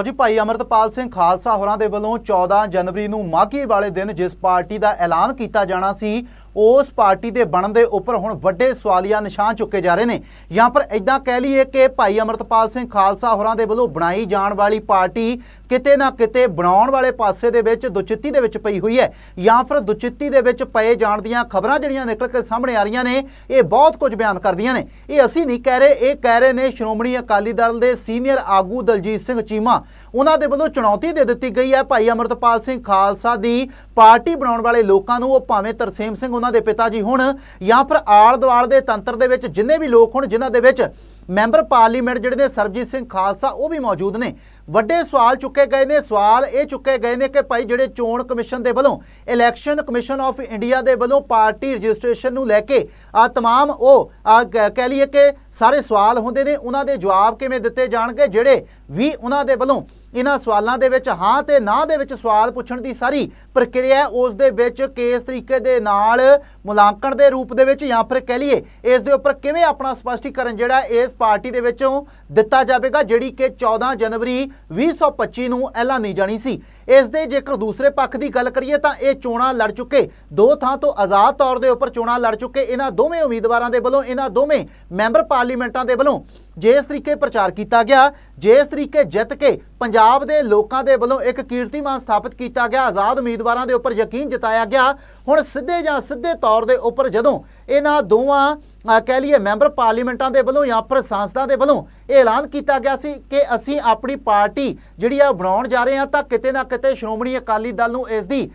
ਲੋ ਜੀ, ਭਾਈ ਅਮਰਤਪਾਲ ਸਿੰਘ ਖਾਲਸਾ ਹੋਰਾਂ ਦੇ ਵੱਲੋਂ 14 ਜਨਵਰੀ ਨੂੰ ਮਾਘੀ ਵਾਲੇ ਦਿਨ ਜਿਸ ਪਾਰਟੀ ਦਾ ਐਲਾਨ ਕੀਤਾ ਜਾਣਾ ਸੀ ਉਸ ਪਾਰਟੀ ਦੇ ਬਣਨ ਦੇ ਉੱਪਰ ਹੁਣ ਵੱਡੇ ਸਵਾਲੀਆ ਨਿਸ਼ਾਨ ਚੁੱਕੇ ਜਾ ਰਹੇ ਨੇ। ਜਾਂ ਪਰ ਇਦਾਂ ਕਹਿ ਲਈਏ ਕਿ ਭਾਈ ਅਮਰਤਪਾਲ ਸਿੰਘ ਖਾਲਸਾ ਹੋਰਾਂ ਦੇ ਵੱਲੋਂ ਬਣਾਈ ਜਾਣ ਵਾਲੀ ਪਾਰਟੀ ਕਿਤੇ ਨਾ ਕਿਤੇ ਬਣਾਉਣ ਵਾਲੇ ਪਾਸੇ ਦੇ ਵਿੱਚ ਦੁਚਿੱਤੀ ਦੇ ਵਿੱਚ ਪਈ ਹੋਈ ਹੈ। ਜਾਂ ਫਿਰ ਦੁਚਿੱਤੀ ਦੇ ਵਿੱਚ ਪਏ ਜਾਣ ਦੀਆਂ ਖਬਰਾਂ ਜਿਹੜੀਆਂ ਨਿਕਲ ਕੇ ਸਾਹਮਣੇ ਆ ਰਹੀਆਂ ਨੇ, ਇਹ ਬਹੁਤ ਕੁਝ ਬਿਆਨ ਕਰਦੀਆਂ ਨੇ। ਇਹ ਅਸੀਂ ਨਹੀਂ ਕਹਿ ਰਹੇ, ਇਹ ਕਹਿ ਰਹੇ ਨੇ ਸ਼੍ਰੋਮਣੀ ਅਕਾਲੀ ਦਲ ਦੇ ਸੀਨੀਅਰ ਆਗੂ ਦਲਜੀਤ ਸਿੰਘ ਚੀਮਾ। ਉਹਨਾਂ ਦੇ ਵੱਲੋਂ ਚੁਣੌਤੀ ਦੇ ਦਿੱਤੀ ਗਈ ਹੈ ਭਾਈ ਅਮਰਤਪਾਲ ਸਿੰਘ ਖਾਲਸਾ ਦੀ ਪਾਰਟੀ ਬਣਾਉਣ ਵਾਲੇ ਲੋਕਾਂ ਨੂੰ ਉਹ ਭਾਵੇਂ ਤਰਸੇਮ ਸਿੰਘ ਉਹਨਾਂ ਦੇ ਪਿਤਾ ਜੀ ਹੁਣ ਜਾਂ ਫਿਰ ਆਲ ਦੁਆਲ ਦੇ ਤੰਤਰ ਦੇ ਵਿੱਚ ਜਿੰਨੇ ਵੀ ਲੋਕ ਹੁਣ ਜਿਨ੍ਹਾਂ ਦੇ ਵਿੱਚ ਮੈਂਬਰ ਪਾਰਲੀਮੈਂਟ ਜਿਹੜੇ ਨੇ ਸਰਬਜੀਤ ਸਿੰਘ ਖਾਲਸਾ ਉਹ ਵੀ ਮੌਜੂਦ ਨੇ ਵੱਡੇ ਸਵਾਲ ਚੁੱਕੇ ਗਏ ਨੇ ਸਵਾਲ ਇਹ ਚੁੱਕੇ ਗਏ ਨੇ ਕਿ ਭਾਈ ਜਿਹੜੇ ਚੋਣ ਕਮਿਸ਼ਨ ਦੇ ਵੱਲੋਂ ਇਲੈਕਸ਼ਨ ਕਮਿਸ਼ਨ ਆਫ ਇੰਡੀਆ ਦੇ ਵੱਲੋਂ ਪਾਰਟੀ ਰਜਿਸਟ੍ਰੇਸ਼ਨ ਨੂੰ ਲੈ ਕੇ ਆ तमाम ਉਹ ਆ ਕ- ਕਹਿ ਲਈਏ ਕਿ ਸਾਰੇ ਸਵਾਲ ਹੁੰਦੇ ਨੇ ਉਹਨਾਂ ਦੇ ਜਵਾਬ ਕਿਵੇਂ ਦਿੱਤੇ ਜਾਣਗੇ ਜਿਹੜੇ ਵੀ ਉਹਨਾਂ ਦੇ ਵੱਲੋਂ ਇਹਨਾਂ ਸਵਾਲਾਂ ਦੇ ਵਿੱਚ ਹਾਂ ਤੇ ਨਾ ਦੇ ਵਿੱਚ ਸਵਾਲ ਪੁੱਛਣ ਦੀ ਸਾਰੀ ਪ੍ਰਕਿਰਿਆ ਉਸ ਦੇ ਵਿੱਚ ਕਿਸ ਤਰੀਕੇ ਦੇ ਨਾਲ ਮੁਲਾਂਕਣ ਦੇ ਰੂਪ ਦੇ ਵਿੱਚ ਜਾਂ ਫਿਰ ਕਹਿ ਲਈਏ ਇਸ ਦੇ ਉੱਪਰ ਕਿਵੇਂ ਆਪਣਾ ਸਪਸ਼ਟੀਕਰਨ ਜਿਹੜਾ ਇਸ ਪਾਰਟੀ ਦੇ ਵਿੱਚੋਂ ਦਿੱਤਾ ਜਾਵੇਗਾ, ਜਿਹੜੀ ਕਿ 14 ਜਨਵਰੀ 2025 ਨੂੰ ਐਲਾਨੀ ਜਾਣੀ ਸੀ। ਇਸ ਦੇ ਜੇਕਰ ਦੂਸਰੇ ਪੱਖ ਦੀ ਗੱਲ ਕਰੀਏ ਤਾਂ ਇਹ ਚੋਣਾਂ ਲੜ ਚੁੱਕੇ। ਦੋ ਥਾਂ ਤੋਂ ਆਜ਼ਾਦ ਤੌਰ ਦੇ ਉੱਪਰ ਚੋਣਾਂ ਲੜ ਚੁੱਕੇ। ਇਹਨਾਂ ਦੋਵੇਂ ਉਮੀਦਵਾਰਾਂ ਦੇ ਵੱਲੋਂ, ਇਹਨਾਂ ਦੋਵੇਂ ਮੈਂਬਰ ਪਾਰਲੀਮੈਂਟਾਂ ਦੇ ਵੱਲੋਂ ਜਿਸ ਤਰੀਕੇ ਪ੍ਰਚਾਰ ਕੀਤਾ ਗਿਆ, ਜਿਸ ਤਰੀਕੇ ਜਿੱਤ ਕੇ ਪੰਜਾਬ ਦੇ ਲੋਕਾਂ ਦੇ ਵੱਲੋਂ ਇੱਕ ਕੀਰਤੀਮਾਨ ਸਥਾਪਿਤ ਕੀਤਾ ਗਿਆ, ਆਜ਼ਾਦ ਉਮੀਦ ਉਮੀਦਵਾਰਾਂ ਦੇ ਉੱਪਰ ਯਕੀਨ ਜਤਾਇਆ ਗਿਆ। ਹੁਣ ਸਿੱਧੇ ਜਾਂ ਸਿੱਧੇ ਤੌਰ ਦੇ ਉੱਪਰ ਜਦੋਂ ਇਹਨਾਂ ਦੋਵਾਂ ਕਹਿ ਲਈਏ ਮੈਂਬਰ ਪਾਰਲੀਮੈਂਟਾਂ ਦੇ ਵੱਲੋਂ ਜਾਂ ਫਿਰ ਸੰਸਦਾਂ ਦੇ ਵੱਲੋਂ ਇਹ ਐਲਾਨ ਕੀਤਾ ਗਿਆ ਸੀ ਕਿ ਅਸੀਂ ਆਪਣੀ ਪਾਰਟੀ ਜਿਹੜੀ ਆ ਬਣਾਉਣ ਜਾ ਰਹੇ ਹਾਂ ਤਾਂ ਕਿਤੇ ਨਾ ਕਿਤੇ ਸ਼੍ਰੋਮਣੀ ਅਕਾਲੀ ਦਲ ਨੂੰ ਇਸ ਦੀ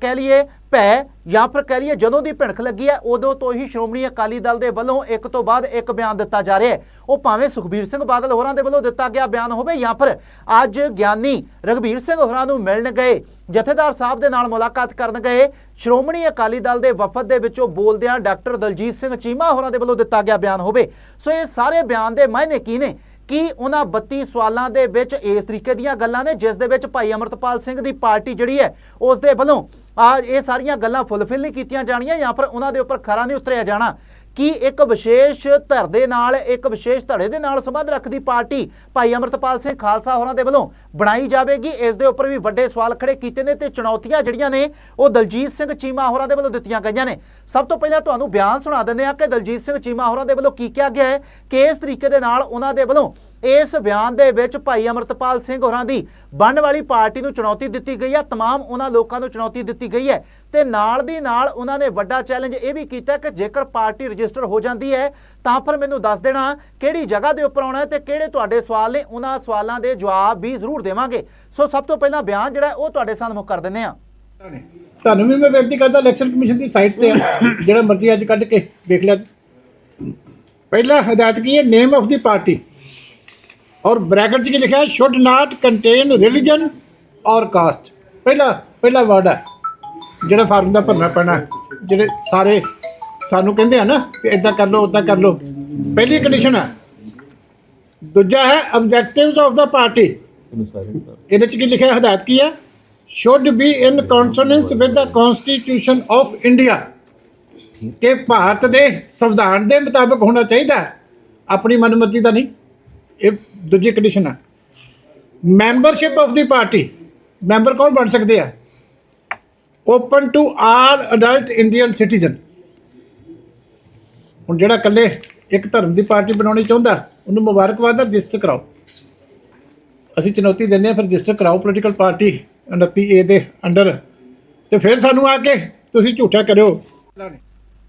ਕਹਿ ਲਈਏ ਭੈ ਜਾਂ ਫਿਰ ਕਹਿ ਲਈਏ ਜਦੋਂ ਦੀ ਭਿਣਖ ਲੱਗੀ ਹੈ, ਉਦੋਂ ਤੋਂ ਹੀ ਸ਼੍ਰੋਮਣੀ ਅਕਾਲੀ ਦਲ ਦੇ ਵੱਲੋਂ ਇੱਕ ਤੋਂ ਬਾਅਦ ਇੱਕ ਬਿਆਨ ਦਿੱਤਾ ਜਾ ਰਿਹਾ ਹੈ। ਉਹ ਭਾਵੇਂ ਸੁਖਬੀਰ ਸਿੰਘ ਬਾਦਲ ਹੋਰਾਂ ਦੇ ਵੱਲੋਂ ਦਿੱਤਾ ਗਿਆ ਬਿਆਨ ਹੋਵੇ ਜਾਂ ਫਿਰ ਅੱਜ ਗਿਆਨੀ ਰਗਵੀਰ ਸਿੰਘ ਹੋਰਾਂ ਨੂੰ ਮਿਲਣ ਗਏ, ਜਥੇਦਾਰ ਸਾਹਿਬ ਦੇ ਨਾਲ ਮੁਲਾਕਾਤ ਕਰਨ ਗਏ, ਸ਼੍ਰੋਮਣੀ ਅਕਾਲੀ ਦਲ ਦੇ ਵਫਦ ਦੇ ਵਿੱਚੋਂ ਬੋਲਦਿਆਂ ਡਾਕਟਰ ਦਲਜੀਤ ਸਿੰਘ ਚੀਮਾ ਹੋਰਾਂ ਦੇ ਵੱਲੋਂ ਦਿੱਤਾ ਗਿਆ ਬਿਆਨ ਹੋਵੇ। ਸੋ ਇਹ ਸਾਰੇ ਬਿਆਨ ਦੇ ਮਾਇਨੇ ਕੀ ਨੇ? ਕਿ ਉਹਨਾਂ 32 ਸਵਾਲਾਂ ਦੇ ਵਿੱਚ ਇਸ ਤਰੀਕੇ ਦੀਆਂ ਗੱਲਾਂ ਨੇ, ਜਿਸ ਦੇ ਵਿੱਚ ਭਾਈ ਅਮਰਤਪਾਲ ਸਿੰਘ ਦੀ ਪਾਰਟੀ ਜਿਹੜੀ ਹੈ, ਉਸ ਦੇ ਵੱਲੋਂ ਆ ਇਹ ਸਾਰੀਆਂ ਗੱਲਾਂ ਫੁੱਲਫਿਲ ਨਹੀਂ ਕੀਤੀਆਂ ਜਾਣੀਆਂ ਜਾਂ ਫਿਰ ਉਹਨਾਂ ਦੇ ਉੱਪਰ ਖਰਾ ਨਹੀਂ ਉਤਰਿਆ ਜਾਣਾ? ਕੀ ਇੱਕ ਵਿਸ਼ੇਸ਼ ਧਿਰ ਦੇ ਨਾਲ, ਇੱਕ ਵਿਸ਼ੇਸ਼ ਧੜੇ ਦੇ ਨਾਲ ਸੰਬੰਧ ਰੱਖਦੀ ਪਾਰਟੀ ਭਾਈ ਅਮਰਤਪਾਲ ਸਿੰਘ ਖਾਲਸਾ ਹੋਰਾਂ ਦੇ ਵੱਲੋਂ ਬਣਾਈ ਜਾਵੇਗੀ? ਇਸ ਦੇ ਉੱਪਰ ਵੀ ਵੱਡੇ ਸਵਾਲ ਖੜੇ ਕੀਤੇ ਨੇ ਤੇ ਚੁਣੌਤੀਆਂ ਜਿਹੜੀਆਂ ਨੇ, ਉਹ ਦਲਜੀਤ ਸਿੰਘ ਚੀਮਾ ਹੋਰਾਂ ਦੇ ਵੱਲੋਂ ਦਿੱਤੀਆਂ ਗਈਆਂ ਨੇ। ਸਭ ਤੋਂ ਪਹਿਲਾਂ ਤੁਹਾਨੂੰ ਬਿਆਨ ਸੁਣਾ ਦਿੰਦੇ ਆ ਕਿ ਦਲਜੀਤ ਸਿੰਘ ਚੀਮਾ ਹੋਰਾਂ ਦੇ ਵੱਲੋਂ ਕੀ ਕਿਹਾ ਗਿਆ ਹੈ? ਕਿ ਇਸ ਤਰੀਕੇ ਦੇ ਨਾਲ ਉਹਨਾਂ ਦੇ ਵੱਲੋਂ ਇਸ ਬਿਆਨ ਦੇ ਵਿੱਚ ਭਾਈ ਅਮਰਤਪਾਲ ਸਿੰਘ ਹੋਰਾਂ ਦੀ ਬਣਨ ਵਾਲੀ ਪਾਰਟੀ ਨੂੰ ਚੁਣੌਤੀ ਦਿੱਤੀ ਗਈ ਹੈ तमाम ਉਹਨਾਂ ਲੋਕਾਂ ਨੂੰ ਚੁਣੌਤੀ ਦਿੱਤੀ ਗਈ ਹੈ ਤੇ ਨਾਲ ਦੀ ਨਾਲ ਉਹਨਾਂ ਨੇ ਵੱਡਾ ਚੈਲੰਜ ਇਹ ਵੀ ਕੀਤਾ ਕਿ ਜੇਕਰ ਪਾਰਟੀ ਰਜਿਸਟਰ ਹੋ ਜਾਂਦੀ ਹੈ ਤਾਂ ਫਿਰ ਮੈਨੂੰ ਦੱਸ ਦੇਣਾ ਕਿਹੜੀ ਜਗ੍ਹਾ ਦੇ ਉੱਪਰ ਆਉਣਾ ਹੈ ਤੇ ਕਿਹੜੇ ਤੁਹਾਡੇ ਸਵਾਲ ਨੇ ਉਹਨਾਂ ਸਵਾਲਾਂ ਦੇ ਜਵਾਬ ਵੀ ਜ਼ਰੂਰ ਦੇਵਾਂਗੇ ਸੋ ਸਭ ਤੋਂ ਪਹਿਲਾਂ ਬਿਆਨ ਜਿਹੜਾ ਹੈ ਉਹ ਤੁਹਾਡੇ ਸਾਹਮਣੇ ਕਰ ਦਿੰਦੇ ਆ ਤੁਹਾਨੂੰ ਵੀ ਮੈਂ ਬੇਨਤੀ ਕਰਦਾ ਇਲੈਕਸ਼ਨ ਕਮਿਸ਼ਨ ਦੀ ਸਾਈਟ ਤੇ ਆ, ਜਿਹੜਾ ਮਰਜ਼ੀ ਅੱਜ ਕੱਢ ਕੇ ਦੇਖ ਲਿਆ ਪਹਿਲਾ ਹਦਾਇਤ ਕੀ ਹੈ name of the party or bracket 'ਚ ਕੀ ਲਿਖਿਆ? Should not contain religion or caste ਪਹਿਲਾ ਪਹਿਲਾ ਵਰਡ ਹੈ ਜਿਹੜਾ ਫਾਰਮ ਦਾ ਭਰਨਾ ਪੈਣਾ ਜਿਹੜੇ ਸਾਰੇ ਸਾਨੂੰ ਕਹਿੰਦੇ ਆ ਨਾ ਕਿ ਇਦਾਂ ਕਰ ਲਓ ਉਦਾਂ ਕਰ ਲਓ। ਪਹਿਲੀ ਕੰਡੀਸ਼ਨ ਹੈ ਦੂਜਾ ਹੈ ਆਬਜੈਕਟਿਵਸ ਆਫ ਦਾ ਪਾਰਟੀ ਇਹਦੇ ਚ ਕੀ ਲਿਖਿਆ? ਹਦਾਇਤ ਕੀ ਹੈ should be in consonance with the constitution of India ਕਿ ਭਾਰਤ ਦੇ ਸੰਵਿਧਾਨ ਦੇ ਮੁਤਾਬਕ ਹੋਣਾ ਚਾਹੀਦਾ। ਹੈ, ਆਪਣੀ ਮਨਮਰਜ਼ੀ ਦਾ ਨਹੀਂ। ਇਹ ਦੂਜੀ ਕੰਡੀਸ਼ਨ ਹੈ membership of the party member ਕੌਣ ਬਣ ਸਕਦੇ ਆ? Open to all adult Indian citizen ਹੁਣ ਜਿਹੜਾ ਇਕੱਲੇ ਇੱਕ ਧਰਮ ਦੀ ਪਾਰਟੀ ਬਣਾਉਣੀ ਚਾਹੁੰਦਾ, ਉਹਨੂੰ ਮੁਬਾਰਕਬਾਦ ਰਜਿਸਟਰ ਕਰਾਓ। ਅਸੀਂ ਚੁਣੌਤੀ ਦਿੰਦੇ ਹਾਂ, ਫਿਰ ਰਜਿਸਟਰ ਕਰਾਓ ਪੋਲੀਟੀਕਲ ਪਾਰਟੀ 29 ਏ ਦੇ ਅੰਡਰ ਤੇ ਫਿਰ ਸਾਨੂੰ ਆ ਕੇ ਤੁਸੀਂ ਝੂਠਾ ਕਰਿਓ।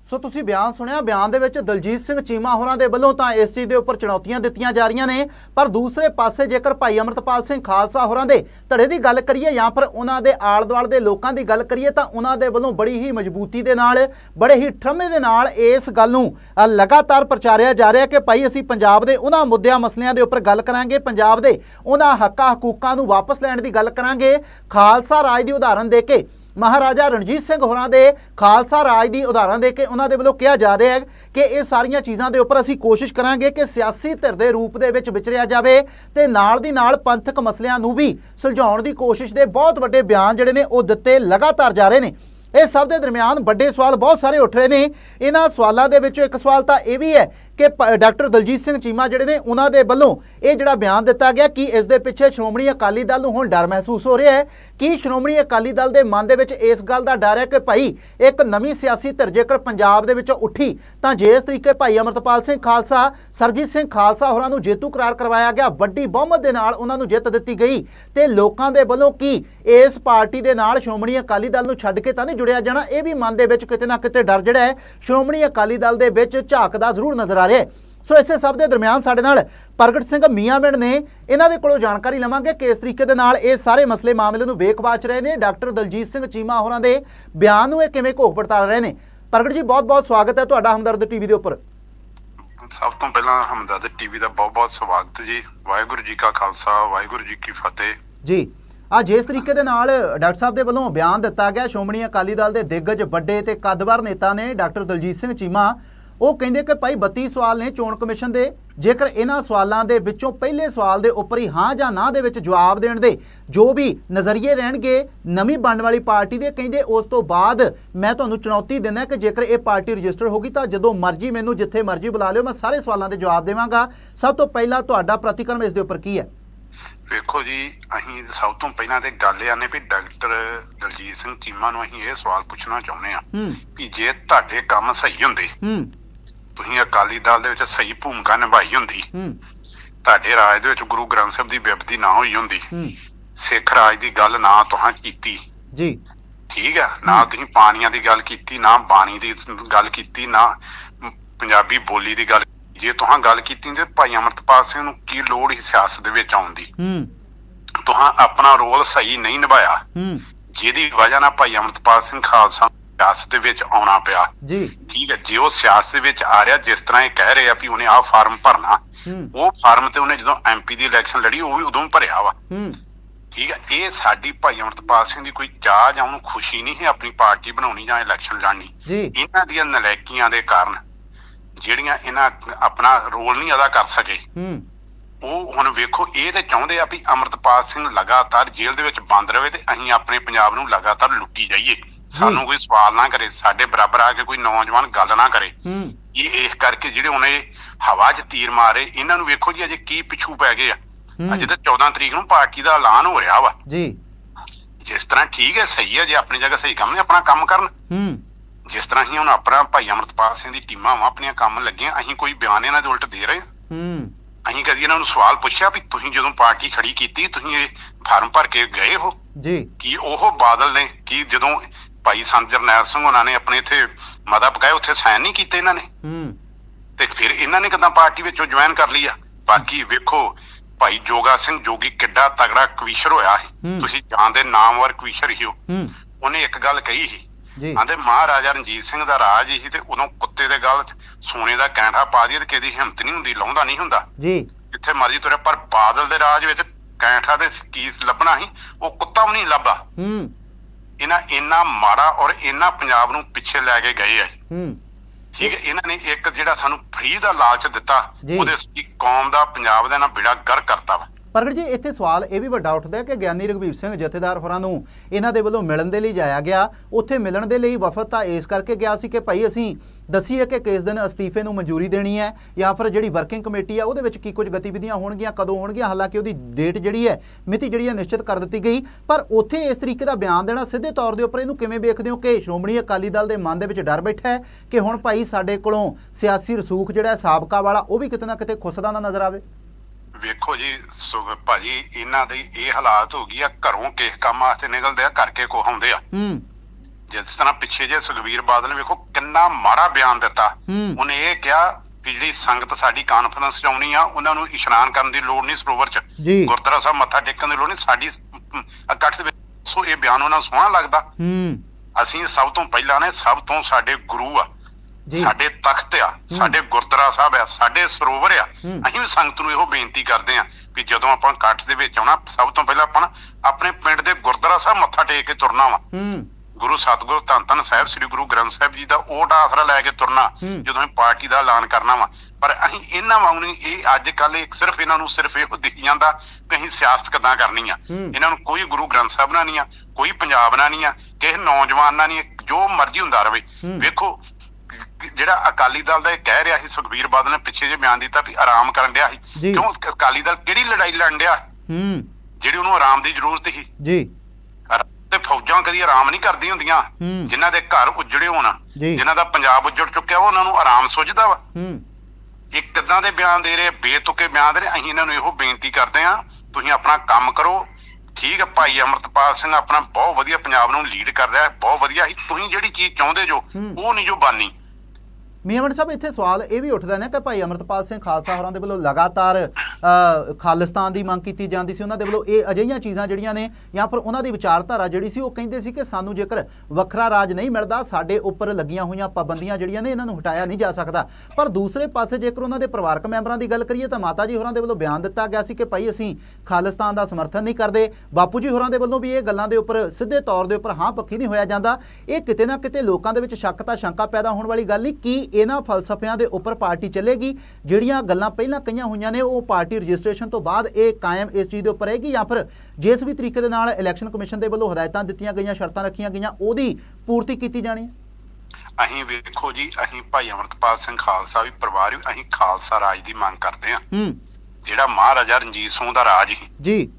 ਸੋ ਤੁਸੀਂ ਬਿਆਨ ਸੁਣਿਆ, ਬਿਆਨ ਦੇ ਵਿੱਚ ਦਲਜੀਤ ਸਿੰਘ ਚੀਮਾ ਹੋਰਾਂ ਦੇ ਵੱਲੋਂ ਤਾਂ ਇਸ ਚੀਜ਼ ਦੇ ਉੱਪਰ ਚੁਣੌਤੀਆਂ ਦਿੱਤੀਆਂ ਜਾ ਰਹੀਆਂ ਨੇ। ਪਰ ਦੂਸਰੇ ਪਾਸੇ ਜੇਕਰ ਭਾਈ ਅਮਰਤਪਾਲ ਸਿੰਘ ਖਾਲਸਾ ਹੋਰਾਂ ਦੇ ਧੜੇ ਦੀ ਗੱਲ ਕਰੀਏ ਜਾਂ ਫਿਰ ਉਹਨਾਂ ਦੇ ਆਲ ਦੁਆਲ ਦੇ ਲੋਕਾਂ ਦੀ ਗੱਲ ਕਰੀਏ ਤਾਂ ਉਹਨਾਂ ਦੇ ਵੱਲੋਂ ਬੜੀ ਹੀ ਮਜ਼ਬੂਤੀ ਦੇ ਨਾਲ, ਬੜੇ ਹੀ ਠਰਮੇ ਦੇ ਨਾਲ ਇਸ ਗੱਲ ਨੂੰ ਲਗਾਤਾਰ ਪ੍ਰਚਾਰਿਆ ਜਾ ਰਿਹਾ ਕਿ ਭਾਈ ਅਸੀਂ ਪੰਜਾਬ ਦੇ ਉਹਨਾਂ ਮੁੱਦਿਆਂ ਮਸਲਿਆਂ ਦੇ ਉੱਪਰ ਗੱਲ ਕਰਾਂਗੇ, ਪੰਜਾਬ ਦੇ ਉਹਨਾਂ ਹੱਕਾਂ ਹਕੂਕਾਂ ਨੂੰ ਵਾਪਸ ਲੈਣ ਦੀ ਗੱਲ ਕਰਾਂਗੇ। ਖਾਲਸਾ ਰਾਜ ਦੀ ਉਦਾਹਰਨ ਦੇ ਕੇ ਮਹਾਰਾਜਾ ਰਣਜੀਤ ਸਿੰਘ ਹੋਰਾਂ ਦੇ ਖਾਲਸਾ ਰਾਜ ਦੀ ਉਦਾਹਰਨ ਦੇ ਕੇ ਉਹਨਾਂ ਦੇ ਵੱਲੋਂ ਕਿਹਾ ਜਾ ਰਿਹਾ ਹੈ ਕਿ ਇਹ ਸਾਰੀਆਂ ਚੀਜ਼ਾਂ ਦੇ ਉੱਪਰ ਅਸੀਂ ਕੋਸ਼ਿਸ਼ ਕਰਾਂਗੇ ਕਿ ਸਿਆਸੀ ਧਿਰ ਦੇ ਰੂਪ ਦੇ ਵਿੱਚ ਵਿਚਰਿਆ ਜਾਵੇ ਤੇ ਨਾਲ ਦੀ ਨਾਲ ਪੰਥਕ ਮਸਲਿਆਂ ਨੂੰ ਵੀ ਸੁਲਝਾਉਣ ਦੀ ਕੋਸ਼ਿਸ਼ ਦੇ ਬਹੁਤ ਵੱਡੇ ਬਿਆਨ ਜਿਹੜੇ ਨੇ ਉਹ ਦਿੱਤੇ ਲਗਾਤਾਰ ਜਾ ਰਹੇ ਨੇ। ਇਹ ਸਭ ਦੇ ਦਰਮਿਆਨ ਵੱਡੇ ਸਵਾਲ ਬਹੁਤ ਸਾਰੇ ਉੱਠ ਰਹੇ ਨੇ। ਇਹਨਾਂ ਸਵਾਲਾਂ ਦੇ ਵਿੱਚੋਂ ਇੱਕ ਸਵਾਲ ਤਾਂ ਇਹ ਵੀ ਹੈ ਕਿ ਪ- ਡਾਕਟਰ ਦਲਜੀਤ ਸਿੰਘ ਚੀਮਾ ਜਿਹੜੇ ਨੇ, ਉਹਨਾਂ ਦੇ ਵੱਲੋਂ ਇਹ ਜਿਹੜਾ ਬਿਆਨ ਦਿੱਤਾ ਗਿਆ ਕਿ ਇਸ ਦੇ ਪਿੱਛੇ ਸ਼੍ਰੋਮਣੀ ਅਕਾਲੀ ਦਲ ਨੂੰ ਹੁਣ ਡਰ ਮਹਿਸੂਸ ਹੋ ਰਿਹਾ ਹੈ। ਕਿ ਸ਼੍ਰੋਮਣੀ ਅਕਾਲੀ ਦਲ ਦੇ ਮਨ ਦੇ ਵਿੱਚ ਇਸ ਗੱਲ ਦਾ ਡਰ ਹੈ ਕਿ ਭਾਈ ਇੱਕ ਨਵੀਂ ਸਿਆਸੀ ਧਿਰ ਜੇਕਰ ਪੰਜਾਬ ਦੇ ਵਿੱਚੋਂ ਉੱਠੀ, ਤਾਂ ਜੇ ਇਸ ਤਰੀਕੇ ਭਾਈ ਅਮਰਤਪਾਲ ਸਿੰਘ ਖਾਲਸਾ, ਸਰਜੀਤ ਸਿੰਘ ਖਾਲਸਾ ਹੋਰਾਂ ਨੂੰ ਜੇਤੂ ਕਰਾਰ ਕਰਵਾਇਆ ਗਿਆ, ਵੱਡੀ ਬਹੁਮਤ ਦੇ ਨਾਲ ਉਹਨਾਂ ਨੂੰ ਜਿੱਤ ਦਿੱਤੀ ਗਈ, ਤੇ ਲੋਕਾਂ ਦੇ ਵੱਲੋਂ ਕੀ ਇਸ ਪਾਰਟੀ ਦੇ ਨਾਲ ਸ਼੍ਰੋਮਣੀ ਅਕਾਲੀ ਦਲ ਨੂੰ ਛੱਡ ਕੇ ਤਾਂ ਨਹੀਂ ਜੁੜਿਆ ਜਾਣਾ? ਇਹ ਵੀ ਮਨ ਦੇ ਵਿੱਚ ਕਿਤੇ ਨਾ ਕਿਤੇ ਡਰ ਜਿਹੜਾ ਹੈ। ਸ਼੍ਰੋਮਣੀ ਅਕਾਲੀ ਦਲ ਦੇ ਵਿੱਚ ਝਾਕਦਾ ਜ਼ਰੂਰ ਨਜ਼ਰ ਆ ਰਿਹਾ। ਸੋ ਇਸੇ ਸਭ ਦੇ ਦਰਮਿਆਨ ਸਾਡੇ ਨਾਲ ਪ੍ਰਗਟ ਸਿੰਘ ਮੀਆਂਵਿੰਡ ਨੇ ਇਹਨਾਂ ਦੇ ਕੋਲੋਂ ਜਾਣਕਾਰੀ ਲਵਾਂਗੇ ਕਿ ਇਸ ਤਰੀਕੇ ਦੇ ਨਾਲ ਇਹ ਸਾਰੇ ਮਸਲੇ ਮਾਮਲੇ ਨੂੰ ਵੇਖ ਬਾਚ ਰਹੇ ਨੇ। ਡਾਕਟਰ ਦਲਜੀਤ ਸਿੰਘ ਚੀਮਾ ਹੋਰਾਂ ਦੇ ਬਿਆਨ ਨੂੰ ਇਹ ਕਿਵੇਂ ਘੋਖ ਪੜਤਾਲ ਰਹੇ ਨੇ। ਪ੍ਰਗਟ ਜੀ ਬਹੁਤ-ਬਹੁਤ ਸਵਾਗਤ ਹੈ ਤੁਹਾਡਾ ਹਮਦਰਦ ਟੀਵੀ ਦੇ ਉੱਪਰ। ਸਭ ਤੋਂ ਪਹਿਲਾਂ ਹਮਦਰਦ ਟੀਵੀ ਦਾ ਬਹੁਤ-ਬਹੁਤ ਸਵਾਗਤ ਜੀ। ਵਾਹਿਗੁਰੂ ਜੀ ਕਾ ਖਾਲਸਾ ਵਾਹਿਗੁਰੂ ਜੀ ਕੀ ਫਤਿਹ। ਜੀ ਆ ਜਿਸ ਤਰੀਕੇ ਦੇ ਨਾਲ ਡਾਕਟਰ ਸਾਹਿਬ ਦੇ ਵੱਲੋਂ ਬਿਆਨ ਦਿੱਤਾ ਗਿਆ। ਸ਼੍ਰੋਮਣੀ ਅਕਾਲੀ ਦਲ ਦੇ ਦਿੱਗਜ ਵੱਡੇ ਤੇ ਕੱਦਵਰ ਨੇਤਾ ਨੇ ਡਾਕਟਰ ਦਲਜੀਤ ਸਿੰਘ ਚੀਮਾ ਉਹ ਕਹਿੰਦੇ ਕਿ ਭਾਈ 32 ਸਵਾਲ ਨੇ ਚੋਣ ਕਮਿਸ਼ਨ ਦੇ। ਜੇਕਰ ਇਹਨਾਂ ਸਵਾਲਾਂ ਦੇ ਵਿੱਚੋਂ ਪਹਿਲੇ ਸਵਾਲ ਦੇ ਉੱਪਰ ਹੀ ਹਾਂ ਜਾਂ ਨਾ ਦੇ ਵਿੱਚ ਜਵਾਬ ਦੇਣ ਦੇ ਜੋ ਵੀ ਨਜ਼ਰੀਏ ਰਹਿਣਗੇ ਨਵੀਂ ਬਣਨ ਵਾਲੀ ਪਾਰਟੀ ਦੇ ਕਹਿੰਦੇ ਉਸ ਤੋਂ ਬਾਅਦ ਮੈਂ ਤੁਹਾਨੂੰ ਚੁਣੌਤੀ ਦਿੰਦਾ ਕਿ ਜੇਕਰ ਇਹ ਪਾਰਟੀ ਰਜਿਸਟਰ ਹੋਗੀ ਤਾਂ ਜਦੋਂ ਮਰਜ਼ੀ ਮੈਨੂੰ ਜਿੱਥੇ ਮਰਜ਼ੀ ਬੁਲਾ ਲਿਓ ਮੈਂ ਸਾਰੇ ਸਵਾਲਾਂ ਦੇ ਜਵਾਬ ਦੇਵਾਂਗਾ। ਸਭ ਤੋਂ ਪਹਿਲਾਂ ਤੁਹਾਡਾ ਪ੍ਰਤੀਕਰਮ ਇਸ ਦੇ ਉੱਪਰ ਕੀ ਹੈ? ਵੇਖੋ ਜੀ ਅਸੀਂ ਸਭ ਤੋਂ ਪਹਿਲਾਂ ਤੇ ਗੱਲ ਇਹ ਆਨੇ ਵੀ ਡਾਕਟਰ ਦਲਜੀਤ ਸਿੰਘ ਚੀਮਾ ਨੂੰ ਅਸੀਂ ਇਹ ਸਵਾਲ ਪੁੱਛਣਾ ਚਾਹੁੰਦੇ ਆ ਵੀ ਜੇ ਤੁਹਾਡੇ ਕੰਮ ਸਹੀ ਹੁੰਦੇ ਤੁਸੀਂ ਅਕਾਲੀ ਦਲ ਦੇ ਵਿੱਚ ਸਹੀ ਭੂਮਿਕਾ ਨਿਭਾਈ ਹੁੰਦੀ। ਹੂੰ। ਤੁਹਾਡੇ ਰਾਜ ਦੇ ਵਿੱਚ ਗੁਰੂ ਗ੍ਰੰਥ ਸਾਹਿਬ ਦੀ ਬਿਪਤੀ ਨਾ ਹੋਈ ਹੁੰਦੀ। ਹੂੰ। ਸਿੱਖ ਰਾਜ ਦੀ ਗੱਲ ਨਾ ਤੁਹਾਂ ਕੀਤੀ। ਜੀ। ਠੀਕ ਆ। ਨਾ ਤੁਸੀਂ ਪਾਣੀਆਂ ਦੀ ਗੱਲ ਕੀਤੀ ਨਾ ਬਾਣੀ ਦੀ ਗੱਲ ਕੀਤੀ ਨਾ ਪੰਜਾਬੀ ਬੋਲੀ ਦੀ ਗੱਲ ਜੇ ਤੁਹਾਂ ਗੱਲ ਕੀਤੀ ਤੇ ਭਾਈ ਅਮਰਤਪਾਲ ਸਿੰਘ ਨੂੰ ਕੀ ਲੋੜ ਸੀ ਸਿਆਸਤ ਦੇ ਵਿੱਚ ਆਉਣ ਦੀ? ਹੂੰ। ਤੁਹਾਂ ਆਪਣਾ ਰੋਲ ਸਹੀ ਨਹੀਂ ਨਿਭਾਇਆ। ਹੂੰ। ਜਿਹਦੀ ਵਜ੍ਹਾ ਨਾਲ ਭਾਈ ਅਮਰਤਪਾਲ ਸਿੰਘ ਖਾਲਸਾ ਸਿਆਸਤ ਦੇ ਵਿੱਚ ਆਉਣਾ ਪਿਆ। ਜੀ। ਠੀਕ ਹੈ ਜੇ ਉਹ ਸਿਆਸਤ ਦੇ ਵਿੱਚ ਆ ਰਿਹਾ ਜਿਸ ਤਰ੍ਹਾਂ ਇਹ ਕਹਿ ਰਹੇ ਆ ਵੀ ਉਹਨੇ ਆਹ ਫਾਰਮ ਭਰਨਾ ਉਹ ਫਾਰਮ ਤੇ ਉਹਨੇ ਜਦੋਂ ਐਮਪੀ ਦੀ ਇਲੈਕਸ਼ਨ ਲੜੀ ਉਹ ਵੀ ਉਦੋਂ ਭਰਿਆ ਵਾ। ਠੀਕ ਹੈ ਇਹ ਸਾਡੀ ਭਾਈ ਅਮਰਤਪਾਲ ਸਿੰਘ ਦੀ ਕੋਈ ਚਾਹ ਜਾਂ ਉਹਨੂੰ ਖੁਸ਼ੀ ਨਹੀਂ ਹੈ ਆਪਣੀ ਪਾਰਟੀ ਬਣਾਉਣੀ ਜਾਂ ਇਲੈਕਸ਼ਨ ਲੜਨੀ। ਇਹਨਾਂ ਦੀਆਂ ਨਲਾਇਕੀਆਂ ਦੇ ਕਾਰਨ ਜਿਹੜੀਆਂ ਇਹਨਾਂ ਆਪਣਾ ਰੋਲ ਨਹੀਂ ਅਦਾ ਕਰ ਸਕੇ ਉਹ ਹੁਣ ਵੇਖੋ ਇਹ ਤੇ ਚਾਹੁੰਦੇ ਆ ਵੀ ਅਮਰਤਪਾਲ ਸਿੰਘ ਲਗਾਤਾਰ ਜੇਲ੍ਹ ਦੇ ਵਿੱਚ ਬੰਦ ਰਵੇ ਤੇ ਅਸੀਂ ਆਪਣੇ ਪੰਜਾਬ ਨੂੰ ਲਗਾਤਾਰ ਲੁੱਟੀ ਜਾਈਏ। ਸਾਨੂੰ ਕੋਈ ਸਵਾਲ ਨਾ ਕਰੇ ਸਾਡੇ ਬਰਾਬਰ ਆ ਕੇ ਕੋਈ ਨੌਜਵਾਨ ਗੱਲ ਨਾ ਕਰੇ। ਹੂੰ। ਇਹ ਇਸ ਕਰਕੇ ਜਿਹੜੇ ਹੁਣ ਇਹ ਹਵਾ 'ਚ ਤੀਰ ਮਾਰੇ ਇਹਨਾਂ ਨੂੰ ਵੇਖੋ ਜੀ ਅਜੇ ਕੀ ਪਿਛੂ ਪੈ ਗਏ ਆ। ਅਜੇ ਤਾਂ 14 ਤਰੀਕ ਨੂੰ ਪਾਰਟੀ ਦਾ ਐਲਾਨ ਹੋ ਰਿਹਾ ਵਾ। ਜੀ। ਜਿਸ ਤਰ੍ਹਾਂ ਠੀਕ ਹੈ ਸਹੀ ਹੈ ਜੇ ਆਪਣੀ ਜਗ੍ਹਾ ਸਹੀ ਕੰਮ ਨੇ ਆਪਣਾ ਕੰਮ ਕਰਨ। ਹੂੰ। ਜਿਸ ਤਰ੍ਹਾਂ ਹੀ ਹੁਣ ਆਪਣਾ ਭਾਈ ਅਮਰਤਪਾਲ ਸਿੰਘ ਦੀ ਟੀਮਾਂ ਵਾ ਆਪਣੀਆਂ ਕੰਮ ਲੱਗੀਆਂ ਅਸੀਂ ਕੋਈ ਬਿਆਨ ਇਹਨਾਂ ਦੇ ਉਲਟ ਦੇ ਰਹੇ ਹਾਂ? ਹੂੰ। ਅਸੀਂ ਕਦੀ ਇਹਨਾਂ ਨੂੰ ਸਵਾਲ ਪੁੱਛਿਆ ਵੀ ਤੁਸੀਂ ਜਦੋਂ ਪਾਰਟੀ ਖੜੀ ਕੀਤੀ ਤੁਸੀਂ ਇਹ ਫਾਰਮ ਭਰ ਕੇ ਗਏ ਹੋ? ਜੀ। ਕੀ ਉਹ ਬਾਦਲ ਨੇ ਕੀ ਜਦੋਂ ਭਾਈ ਸੰਤ ਜਰਨੈਲ ਸਿੰਘ ਉਹਨਾਂ ਨੇ ਆਪਣੇ ਇੱਥੇ ਮਤਾ ਪਕਾਇਆ ਉੱਥੇ ਸਾਈਨ ਨਹੀਂ ਕੀਤੇ ਇਹਨਾਂ ਨੇ। ਹੂੰ। ਤੇ ਫਿਰ ਇਹਨਾਂ ਨੇ ਕਿਦਾਂ ਪਾਰਟੀ ਵਿੱਚੋਂ ਜੁਆਇਨ ਕਰ ਲਈ ਆ? ਬਾਕੀ ਵੇਖੋ ਭਾਈ ਜੋਗਾ ਸਿੰਘ ਜੋਗੀ ਕਿੱਡਾ ਤਗੜਾ ਕਵੀਸ਼ਰ ਹੋਇਆ ਹੂੰ। ਸੀ ਤੁਸੀਂ ਜਾਣਦੇ ਨਾਮਵਰ ਕਵੀਸ਼ਰ ਹੀ ਹੋ ਹੂੰ। ਉਹਨੇ ਇੱਕ ਗੱਲ ਕਹੀ ਸੀ। ਆਂਦੇ ਮਹਾਰਾਜਾ ਰਣਜੀਤ ਸਿੰਘ ਦਾ ਰਾਜ ਸੀ ਤੇ ਉਦੋਂ ਕੁੱਤੇ ਦੇ ਗਲ ਸੋਨੇ ਦਾ ਕੈਂਠਾ ਪਾ ਦਈਏ ਤੇ ਕਿਹਦੀ ਹਿੰਮਤ ਨਹੀਂ ਹੁੰਦੀ ਲਾਉਂਦਾ ਨਹੀਂ ਹੁੰਦਾ। ਜੀ। ਜਿੱਥੇ ਮਰਜ਼ੀ ਤੁਰਿਆ ਪਰ ਬਾਦਲ ਦੇ ਰਾਜ ਵਿੱਚ ਕੈਂਠਾ ਦੇ ਕੀ ਲੱਭਣਾ ਸੀ ਉਹ ਕੁੱਤਾ ਵੀ ਨਹੀਂ ਲੱਭਾ ਹੂੰ। ਇਹਨਾਂ ਇੰਨਾ ਮਾੜਾ ਔਰ ਇੰਨਾ ਪੰਜਾਬ ਨੂੰ ਪਿੱਛੇ ਲੈ ਕੇ ਗਏ ਆ ਹੂੰ। ਠੀਕ ਹੈ ਇਹਨਾਂ ਨੇ ਇੱਕ ਜਿਹੜਾ ਸਾਨੂੰ ਫ੍ਰੀ ਦਾ ਲਾਲਚ ਦਿੱਤਾ। ਉਹਦੇ ਕੌਮ ਦਾ ਪੰਜਾਬ ਦਾ ਨਾ ਬਿੜਾ ਗਰ ਕਰਤਾ ਵਾ। ਪ੍ਰਗਟ ਜੀ, ਇੱਥੇ ਸਵਾਲ ਇਹ ਵੀ ਵੱਡਾ ਉੱਠਦਾ ਕਿ ਗਿਆਨੀ ਰਘਵੀਰ ਸਿੰਘ ਜਥੇਦਾਰ ਹੋਰਾਂ ਨੂੰ ਇਹਨਾਂ ਦੇ ਵੱਲੋਂ ਮਿਲਣ ਦੇ ਲਈ ਜਾਇਆ ਗਿਆ। ਉੱਥੇ ਮਿਲਣ ਦੇ ਲਈ ਵਫਦ ਤਾਂ ਇਸ ਕਰਕੇ ਗਿਆ ਸੀ ਕਿ ਭਾਈ ਅਸੀਂ ਦੱਸੀਏ ਕਿ ਕਿਸ ਦਿਨ ਅਸਤੀਫੇ ਨੂੰ ਮਨਜ਼ੂਰੀ ਦੇਣੀ ਹੈ ਜਾਂ ਫਿਰ ਜਿਹੜੀ ਵਰਕਿੰਗ ਕਮੇਟੀ ਆ, ਉਹਦੇ ਵਿੱਚ ਕੀ ਕੁਝ ਗਤੀਵਿਧੀਆਂ ਹੋਣਗੀਆਂ, ਕਦੋਂ ਹੋਣਗੀਆਂ, ਹਾਲਾਂਕਿ ਉਹਦੀ ਡੇਟ ਜਿਹੜੀ ਹੈ, ਮਿਤੀ ਜਿਹੜੀ ਹੈ ਨਿਸ਼ਚਿਤ ਕਰ ਦਿੱਤੀ ਗਈ। ਪਰ ਉੱਥੇ ਇਸ ਤਰੀਕੇ ਦਾ ਬਿਆਨ ਦੇਣਾ ਸਿੱਧੇ ਤੌਰ ਦੇ ਉੱਪਰ ਇਹਨੂੰ ਕਿਵੇਂ ਵੇਖਦੇ ਹੋ ਕਿ ਸ਼੍ਰੋਮਣੀ ਅਕਾਲੀ ਦਲ ਦੇ ਮਨ ਦੇ ਵਿੱਚ ਡਰ ਬੈਠਾ ਹੈ ਕਿ ਹੁਣ ਭਾਈ ਸਾਡੇ ਕੋਲੋਂ ਸਿਆਸੀ ਰਸੂਖ ਜਿਹੜਾ ਸਾਬਕਾ ਵਾਲਾ, ਉਹ ਵੀ ਕਿਤੇ ਨਾ ਕਿਤੇ ਖੁੱਸਦਾ ਨਾ ਨਜ਼ਰ ਆਵੇ? ਵੇਖੋ ਜੀ ਭਾਜੀ ਇਹਨਾਂ ਦੀ ਇਹ ਹਾਲਾਤ ਹੋ ਗਈ ਆ ਘਰੋਂ ਕਿਸ ਕੰਮ ਵਾਸਤੇ ਨਿਕਲਦੇ ਆ ਕਰਕੇ ਕੋ ਆਉਂਦੇ ਆ। ਹੂੰ। ਜਿਸ ਤਰ੍ਹਾਂ ਪਿੱਛੇ ਜੇ ਸੁਖਵੀਰ ਬਾਦਲ ਨੇ ਵੇਖੋ ਕਿੰਨਾ ਮਾੜਾ ਬਿਆਨ ਦਿੱਤਾ। ਉਹਨੇ ਇਹ ਕਿਹਾ ਵੀ ਜਿਹੜੀ ਸੰਗਤ ਸਾਡੀ ਕਾਨਫਰੰਸ ਚ ਆਉਣੀ ਆ ਉਹਨਾਂ ਨੂੰ ਇਸ਼ਨਾਨ ਕਰਨ ਦੀ ਲੋੜ ਨਹੀਂ ਸਰੋਵਰ ਚ। ਗੁਰਦੁਆਰਾ ਸਾਹਿਬ ਮੱਥਾ ਟੇਕਣ ਦੀ ਲੋੜ ਨਹੀਂ ਸਾਡੀ ਇਕੱਠ ਦੇ ਵਿੱਚ। ਸੋ ਇਹ ਬਿਆਨ ਉਹਨਾਂ ਨੂੰ ਸੋਹਣਾ ਲੱਗਦਾ। ਹੂੰ। ਅਸੀਂ ਸਭ ਤੋਂ ਪਹਿਲਾਂ ਨੇ ਸਭ ਤੋਂ ਸਾਡੇ ਗੁਰੂ ਆ। ਸਾਡੇ ਤਖਤ ਆ ਸਾਡੇ ਗੁਰਦੁਆਰਾ ਸਾਹਿਬ ਆ ਸਾਡੇ ਸਰੋਵਰ ਆ। ਅਸੀਂ ਵੀ ਸੰਗਤ ਨੂੰ ਇਹੋ ਬੇਨਤੀ ਕਰਦੇ ਆ ਵੀ ਜਦੋਂ ਆਪਾਂ ਇਕੱਠ ਦੇ ਵਿੱਚ ਆਉਣਾ ਸਭ ਤੋਂ ਪਹਿਲਾਂ ਆਪਾਂ ਆਪਣੇ ਪਿੰਡ ਦੇ ਗੁਰਦੁਆਰਾ ਸਾਹਿਬ ਮੱਥਾ ਟੇਕ ਕੇ ਤੁਰਨਾ ਵਾ ਗੁਰੂ ਸਤਿਗੁਰੂ ਧੰਨ ਧੰਨ ਸਾਹਿਬ ਸ੍ਰੀ ਗੁਰੂ ਗ੍ਰੰਥ ਸਾਹਿਬ ਜੀ ਦਾ ਓਟ ਆਸਰਾ ਲੈ ਕੇ ਤੁਰਨਾ। ਜਦੋਂ ਅਸੀਂ ਪਾਰਟੀ ਦਾ ਐਲਾਨ ਕਰਨਾ ਵਾ ਪਰ ਅਸੀਂ ਇਹਨਾਂ ਵਾਂਗ ਨਹੀਂ ਇਹ ਅੱਜ ਕੱਲ ਇੱਕ ਸਿਰਫ ਇਹਨਾਂ ਨੂੰ ਸਿਰਫ ਇਹੋ ਦਿਖ ਜਾਂਦਾ ਕਿ ਅਸੀਂ ਸਿਆਸਤ ਕਿੱਦਾਂ ਕਰਨੀ ਆ। ਇਹਨਾਂ ਨੂੰ ਕੋਈ ਗੁਰੂ ਗ੍ਰੰਥ ਸਾਹਿਬ ਨਾਲ ਨਹੀਂ ਆ ਕੋਈ ਪੰਜਾਬ ਨਾਲ ਨਹੀਂ ਆ ਕਿਸੇ ਨੌਜਵਾਨ ਨਾਲ ਨਹੀਂ ਜੋ ਮਰਜ਼ੀ ਹੁੰਦਾ ਰਵੇ ਹੂੰ। ਵੇਖੋ ਕਿ ਜਿਹੜਾ ਅਕਾਲੀ ਦਲ ਦਾ ਇਹ ਕਹਿ ਰਿਹਾ ਸੀ ਸੁਖਬੀਰ ਬਾਦਲ ਨੇ ਪਿੱਛੇ ਜੇ ਬਿਆਨ ਦਿੱਤਾ ਵੀ ਆਰਾਮ ਕਰਨ ਡਿਆ। ਸੀ। ਕਿਉਂ ਅਕਾਲੀ ਦਲ ਕਿਹੜੀ ਲੜਾਈ ਲੜਨ ਡਿਆ ਹੂੰ। ਜਿਹੜੀ ਉਹਨੂੰ ਆਰਾਮ ਦੀ ਜ਼ਰੂਰਤ ਸੀ। ਜੀ। ਤੇ ਫੌਜਾਂ ਕਦੀ ਆਰਾਮ ਨਹੀਂ ਕਰਦੀਆਂ ਹੁੰਦੀਆਂ। ਹੂੰ। ਜਿਨ੍ਹਾਂ ਦੇ ਘਰ ਉਜੜੇ ਹੋਣ। ਜਿਨ੍ਹਾਂ ਦਾ ਪੰਜਾਬ ਉਜੜ ਚੁੱਕਿਆ ਉਹਨਾਂ ਨੂੰ ਆਰਾਮ ਸੁੱਝਦਾ ਵਾ। ਹੂੰ। ਇਹ ਕਿੱਦਾਂ ਦੇ ਬਿਆਨ ਦੇ ਰਹੇ ਬੇਤੁਕੇ ਬਿਆਨ ਦੇ ਰਹੇ ਅਸੀਂ ਇਹਨਾਂ ਨੂੰ ਇਹੋ ਬੇਨਤੀ ਕਰਦੇ ਹਾਂ ਤੁਸੀਂ ਆਪਣਾ ਕੰਮ ਕਰੋ। ਠੀਕ ਹੈ ਭਾਈ ਅਮਰਤਪਾਲ ਸਿੰਘ ਆਪਣਾ ਬਹੁਤ ਵਧੀਆ ਪੰਜਾਬ ਨੂੰ ਲੀਡ ਕਰ ਰਿਹਾ ਹੈ ਬਹੁਤ ਵਧੀਆ ਸੀ। ਤੁਸੀਂ ਜਿਹੜੀ ਚੀਜ਼ ਚਾਹੁੰਦੇ ਜੋ ਹੂੰ। ਉਹ ਨਹੀਂ ਜੋ ਬਾਨੀ। ਮੀਆਂਵੰਡ ਸਾਹਿਬ, ਇੱਥੇ ਸਵਾਲ ਇਹ ਵੀ ਉੱਠਦਾ ਨੇ ਕਿ ਭਾਈ ਅਮਰਤਪਾਲ ਸਿੰਘ ਖਾਲਸਾ ਹੋਰਾਂ ਦੇ ਵੱਲੋਂ ਲਗਾਤਾਰ ਖਾਲਿਸਤਾਨ ਦੀ ਮੰਗ ਕੀਤੀ ਜਾਂਦੀ ਸੀ, ਉਹਨਾਂ ਦੇ ਵੱਲੋਂ ਇਹ ਅਜਿਹੀਆਂ ਚੀਜ਼ਾਂ ਜਿਹੜੀਆਂ ਨੇ, ਜਾਂ ਫਿਰ ਉਹਨਾਂ ਦੀ ਵਿਚਾਰਧਾਰਾ ਜਿਹੜੀ ਸੀ, ਉਹ ਕਹਿੰਦੇ ਸੀ ਕਿ ਸਾਨੂੰ ਜੇਕਰ ਵੱਖਰਾ ਰਾਜ ਨਹੀਂ ਮਿਲਦਾ, ਸਾਡੇ ਉੱਪਰ ਲੱਗੀਆਂ ਹੋਈਆਂ ਪਾਬੰਦੀਆਂ ਜਿਹੜੀਆਂ ਨੇ, ਇਹਨਾਂ ਨੂੰ ਹਟਾਇਆ ਨਹੀਂ ਜਾ ਸਕਦਾ। ਪਰ ਦੂਸਰੇ ਪਾਸੇ ਜੇਕਰ ਉਹਨਾਂ ਦੇ ਪਰਿਵਾਰਕ ਮੈਂਬਰਾਂ ਦੀ ਗੱਲ ਕਰੀਏ, ਤਾਂ ਮਾਤਾ ਜੀ ਹੋਰਾਂ ਦੇ ਵੱਲੋਂ ਬਿਆਨ ਦਿੱਤਾ ਗਿਆ ਸੀ ਕਿ ਭਾਈ ਅਸੀਂ ਖਾਲਿਸਤਾਨ ਦਾ ਸਮਰਥਨ ਨਹੀਂ ਕਰਦੇ। ਬਾਪੂ ਜੀ ਹੋਰਾਂ ਦੇ ਵੱਲੋਂ ਵੀ ਇਹ ਗੱਲਾਂ ਦੇ ਉੱਪਰ ਸਿੱਧੇ ਤੌਰ ਦੇ ਉੱਪਰ ਹਾਂ ਪੱਖੀ ਨਹੀਂ ਹੋਇਆ ਜਾਂਦਾ। ਇਹ ਕਿਤੇ ਨਾ ਕਿਤੇ ਲੋਕਾਂ ਦੇ ਵਿੱਚ ਸ਼ੱਕ ਤਾਂ ਸ਼ੰਕਾ ਪੈਦਾ ਹੋਣ ਵਾਲੀ ਗੱਲ ਨਹੀਂ ਕੀ ਇਹਨਾਂ ਫਲਸਫਿਆਂ ਦੇ ਉੱਪਰ ਪਾਰਟੀ ਚੱਲੇਗੀ। ਜਿਹੜੀਆਂ ਗੱਲਾਂ ਪਹਿਲਾਂ ਕਹੀਆਂ ਹੋਈਆਂ ਨੇ ਉਹ ਪਾਰਟੀ ਰਜਿਸਟ੍ਰੇਸ਼ਨ ਤੋਂ ਬਾਅਦ ਇਹ ਕਾਇਮ ਇਸ ਚੀਜ਼ ਦੇ ਉੱਪਰ ਰਹੇਗੀ ਜਾਂ ਫਿਰ ਜਿਸ ਵੀ ਤਰੀਕੇ ਦੇ ਨਾਲ ਇਲੈਕਸ਼ਨ ਕਮਿਸ਼ਨ ਦੇ ਵੱਲੋਂ ਹਦਾਇਤਾਂ ਦਿੱਤੀਆਂ ਗਈਆਂ ਸ਼ਰਤਾਂ ਰੱਖੀਆਂ ਗਈਆਂ ਉਹਦੀ ਪੂਰਤੀ ਕੀਤੀ ਜਾਣੀ ਹੈ। ਅਸੀਂ ਵੇਖੋ ਜੀ ਅਸੀਂ ਭਾਈ ਅਮਰਤਪਾਲ ਸਿੰਘ ਖਾਲਸਾ ਵੀ ਪਰਿਵਾਰ ਵੀ ਅਸੀਂ ਖਾਲਸਾ ਰਾਜ ਦੀ ਮੰਗ ਕਰਦੇ ਹਾਂ। ਹੂੰ। ਜਿਹੜਾ ਮਹਾਰਾਜਾ ਰਣਜੀਤ ਸਿੰਘ ਦਾ ਰਾਜ ਸੀ। ਜੀ।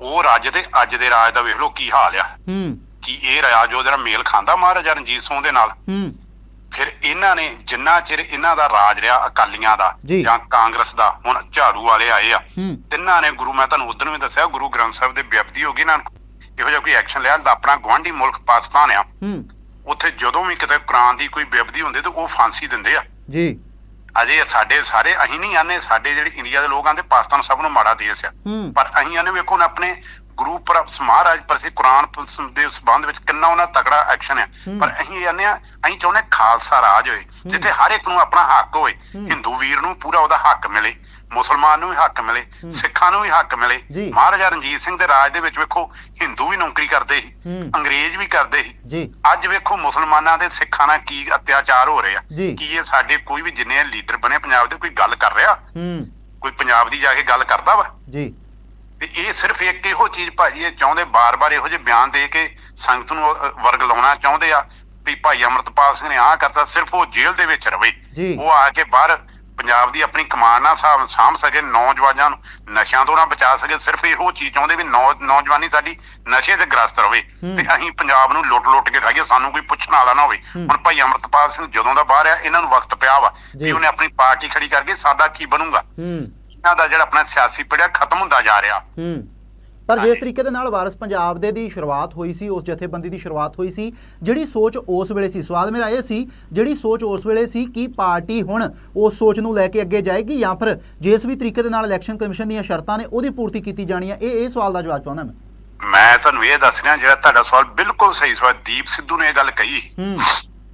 ਉਹ ਰਾਜ ਤੇ ਅੱਜ ਦੇ ਰਾਜ ਦਾ ਵੇਖ ਲਓ ਕੀ ਹਾਲ ਆ। ਹੂੰ। ਕੀ ਇਹ ਰਾਜ ਉਹਦੇ ਨਾਲ ਮੇਲ ਖਾਂਦਾ ਮਹਾਰਾਜਾ ਰਣਜੀਤ ਸਿੰਘ ਦੇ ਨਾਲ? ਹੂੰ। ਫਿਰ ਇਹਨਾਂ ਨੇ ਜਿੰਨਾ ਚਿਰ ਇਹਨਾਂ ਦਾ ਰਾਜ ਰਿਹਾ ਅਕਾਲੀਆਂ ਦਾ ਜੀ। ਜਾਂ ਕਾਂਗਰਸ ਦਾ ਹੁਣ ਝਾੜੂ ਵਾਲੇ ਆਏ ਆ। ਹੂੰ। ਤਿੰਨਾਂ ਨੇ ਗੁਰੂ ਮੈਂ ਤੁਹਾਨੂੰ ਉਦੋਂ ਵੀ ਦੱਸਿਆ ਗੁਰੂ ਗ੍ਰੰਥ ਸਾਹਿਬ ਦੇ ਬੇਅਦਬੀ ਹੋ ਗਈ ਇਹਨਾਂ ਨੂੰ। ਇਹੋ ਜਿਹਾ ਕੋਈ ਐਕਸ਼ਨ ਲਿਆ ਤਾਂ ਆਪਣਾ ਗਵਾਂਢੀ ਮੁਲਕ ਪਾਕਿਸਤਾਨ ਆ। ਹੂੰ। ਉੱਥੇ ਜਦੋਂ ਵੀ ਕਿਤੇ ਕੁਰਾਨ ਦੀ ਕੋਈ ਬੇਅਦਬੀ ਹੁੰਦੀ ਤੇ ਉਹ ਫਾਂਸੀ ਦਿੰਦੇ ਆ। ਜੀ। ਅਜੇ ਸਾਡੇ ਸਾਰੇ ਅਸੀਂ ਨਹੀਂ ਆਨੇ ਸਾਡੇ ਜਿਹੜੇ ਇੰਡੀਆ ਦੇ ਲੋਕ ਆਂਦੇ ਪਾਕਿਸਤਾਨ ਸਭ ਨੂੰ ਮਾੜਾ ਦੇਸ਼ ਆ। ਹੂੰ। ਪਰ ਅਸੀਂ ਆਨੇ ਵੇਖੋ ਨਾ ਆਪਣੇ ਗੁਰੂ ਪਰ ਮਹਾਰਾਜ ਪਰ ਸੇ ਕੁਰਾਨ ਦੇ ਸੰਬੰਧ ਵਿੱਚ ਕਿੰਨਾ ਉਹਨਾਂ ਤਕੜਾ ਐਕਸ਼ਨ ਹੈ। ਪਰ ਅਸੀਂ ਆਨੇ ਆ ਅਸੀਂ ਚਾਹੁੰਦੇ ਖਾਲਸਾ ਰਾਜ ਹੋਏ ਜਿੱਥੇ ਹਰ ਇੱਕ ਨੂੰ ਆਪਣਾ ਹੱਕ ਹੋਏ। ਹਿੰਦੂ ਵੀਰ ਨੂੰ ਪੂਰਾ ਉਹਦਾ ਹੱਕ ਮਿਲੇ ਮੁਸਲਮਾਨ ਨੂੰ ਵੀ ਹੱਕ ਮਿਲੇ। ਸਿੱਖਾਂ ਨੂੰ ਵੀ ਹੱਕ ਮਿਲੇ। ਮਹਾਰਾਜਾ ਰਣਜੀਤ ਸਿੰਘ ਦੇ ਰਾਜ ਦੇ ਵਿੱਚ ਵੇਖੋ ਹਿੰਦੂ ਵੀ ਨੌਕਰੀ ਕਰਦੇ ਸੀ। ਅੰਗਰੇਜ਼ ਵੀ ਕਰਦੇ ਸੀ ਅੱਜ ਵੇਖੋ ਮੁਸਲਮਾਨਾਂ ਤੇ ਸਿੱਖਾਂ ਨਾਲ ਕੀ ਅਤਿਆਚਾਰ ਹੋ ਰਹੇ। ਕੀ ਇਹ ਸਾਡੇ ਕੋਈ ਵੀ ਜਿੰਨੇ ਲੀਡਰ ਬਣੇ ਪੰਜਾਬ ਦੇ ਕੋਈ ਗੱਲ ਕਰ ਰਿਹਾ ਕੋਈ ਪੰਜਾਬ ਦੀ ਜਾ ਕੇ ਗੱਲ ਕਰਦਾ ਵਾ ਜੀ ਤੇ ਇਹ ਸਿਰਫ ਇੱਕ ਇਹੋ ਚੀਜ਼ ਭਾਜੀ ਇਹ ਚਾਹੁੰਦੇ ਬਾਰ-ਬਾਰ ਇਹੋ ਜਿਹੇ ਬਿਆਨ ਦੇ ਕੇ ਸੰਗਤ ਨੂੰ ਵਰਗ ਲਾਉਣਾ ਚਾਹੁੰਦੇ ਆ ਵੀ ਭਾਈ ਅਮਰਤਪਾਲ ਸਿੰਘ ਨੇ ਆਹ ਕਰਤਾ ਸਿਰਫ ਉਹ ਜੇਲ੍ਹ ਦੇ ਵਿੱਚ ਰਵੇ। ਉਹ ਆ ਕੇ ਬਾਹਰ ਪੰਜਾਬ ਦੀ ਆਪਣੀ ਕਮਾਨ ਨਾਲ ਸਾਂਭ ਸਾਂਭ ਸਕੇ ਨੌਜਵਾਨਾਂ ਨੂੰ ਨਸ਼ਿਆਂ ਤੋਂ ਨਾ ਬਚਾ ਸਕੇ ਸਿਰਫ ਇਹੋ ਚੀਜ਼ ਚਾਹੁੰਦੇ ਵੀ ਨੌਜਵਾਨੀ ਸਾਡੀ ਨਸ਼ੇ ਤੇ ਗ੍ਰਸਤ ਰਵੇ। ਤੇ ਅਸੀਂ ਪੰਜਾਬ ਨੂੰ ਲੁੱਟ-ਲੁੱਟ ਕੇ ਖਾਈਏ ਸਾਨੂੰ ਕੋਈ ਪੁੱਛਣ ਵਾਲਾ ਨਾ ਹੋਵੇ। ਹੁਣ ਭਾਈ ਅਮਰਤਪਾਲ ਸਿੰਘ ਜਦੋਂ ਦਾ ਬਾਹਰ ਆ ਇਹਨਾਂ ਨੂੰ ਵਕਤ ਪਿਆ ਵਾ। ਵੀ ਉਹਨੇ ਆਪਣੀ ਪਾਰਟੀ ਖੜੀ ਕਰਕੇ ਸਾਡਾ ਕੀ ਬਣੂਗਾ ਇਹਨਾਂ ਦਾ ਜਿਹੜਾ ਆਪਣਾ ਸਿਆਸੀ ਪੜਿਆ ਖਤਮ ਹੁੰਦਾ ਜਾ ਰਿਹਾ। ਹੂੰ। ਪਰ ਜਿਸ। ਤਰੀਕੇ ਦੇ ਨਾਲ ਵਾਰਸ ਪੰਜਾਬ ਦੇ ਦੀ ਸ਼ੁਰੂਆਤ ਹੋਈ ਸੀ ਉਸ ਜਥੇਬੰਦੀ ਦੀ ਸ਼ੁਰੂਆਤ ਹੋਈ ਸੀ ਜਿਹੜੀ ਸੋਚ ਉਸ ਵੇਲੇ ਸੀ ਸਵਾਲ ਮੇਰਾ ਇਹ ਸੀ ਜਿਹੜੀ ਸੋਚ ਉਸ ਵੇਲੇ ਸੀ ਕਿ ਪਾਰਟੀ ਹੁਣ ਉਸ ਸੋਚ ਨੂੰ ਲੈ ਕੇ ਅੱਗੇ ਜਾਏਗੀ ਜਾਂ ਫਿਰ ਜਿਸ ਵੀ ਤਰੀਕੇ ਦੇ ਨਾਲ ਇਲੈਕਸ਼ਨ ਕਮਿਸ਼ਨ ਦੀਆਂ ਸ਼ਰਤਾਂ ਨੇ ਉਹਦੀ ਪੂਰਤੀ ਕੀਤੀ ਜਾਣੀ ਹੈ। ਇਹ ਇਹ ਸਵਾਲ ਦਾ ਜਵਾਬ ਚਾਹੁੰਦਾ ਮੈਂ। ਮੈਂ ਤੁਹਾਨੂੰ ਇਹ ਦੱਸ ਰਿਹਾ ਜਿਹੜਾ ਤੁਹਾਡਾ ਸਵਾਲ ਬਿਲਕੁਲ ਸਹੀ ਸਵਾਲ ਦੀਪ ਸਿੱਧੂ ਨੇ ਇਹ ਗੱਲ ਕਹੀ। ਹੂੰ।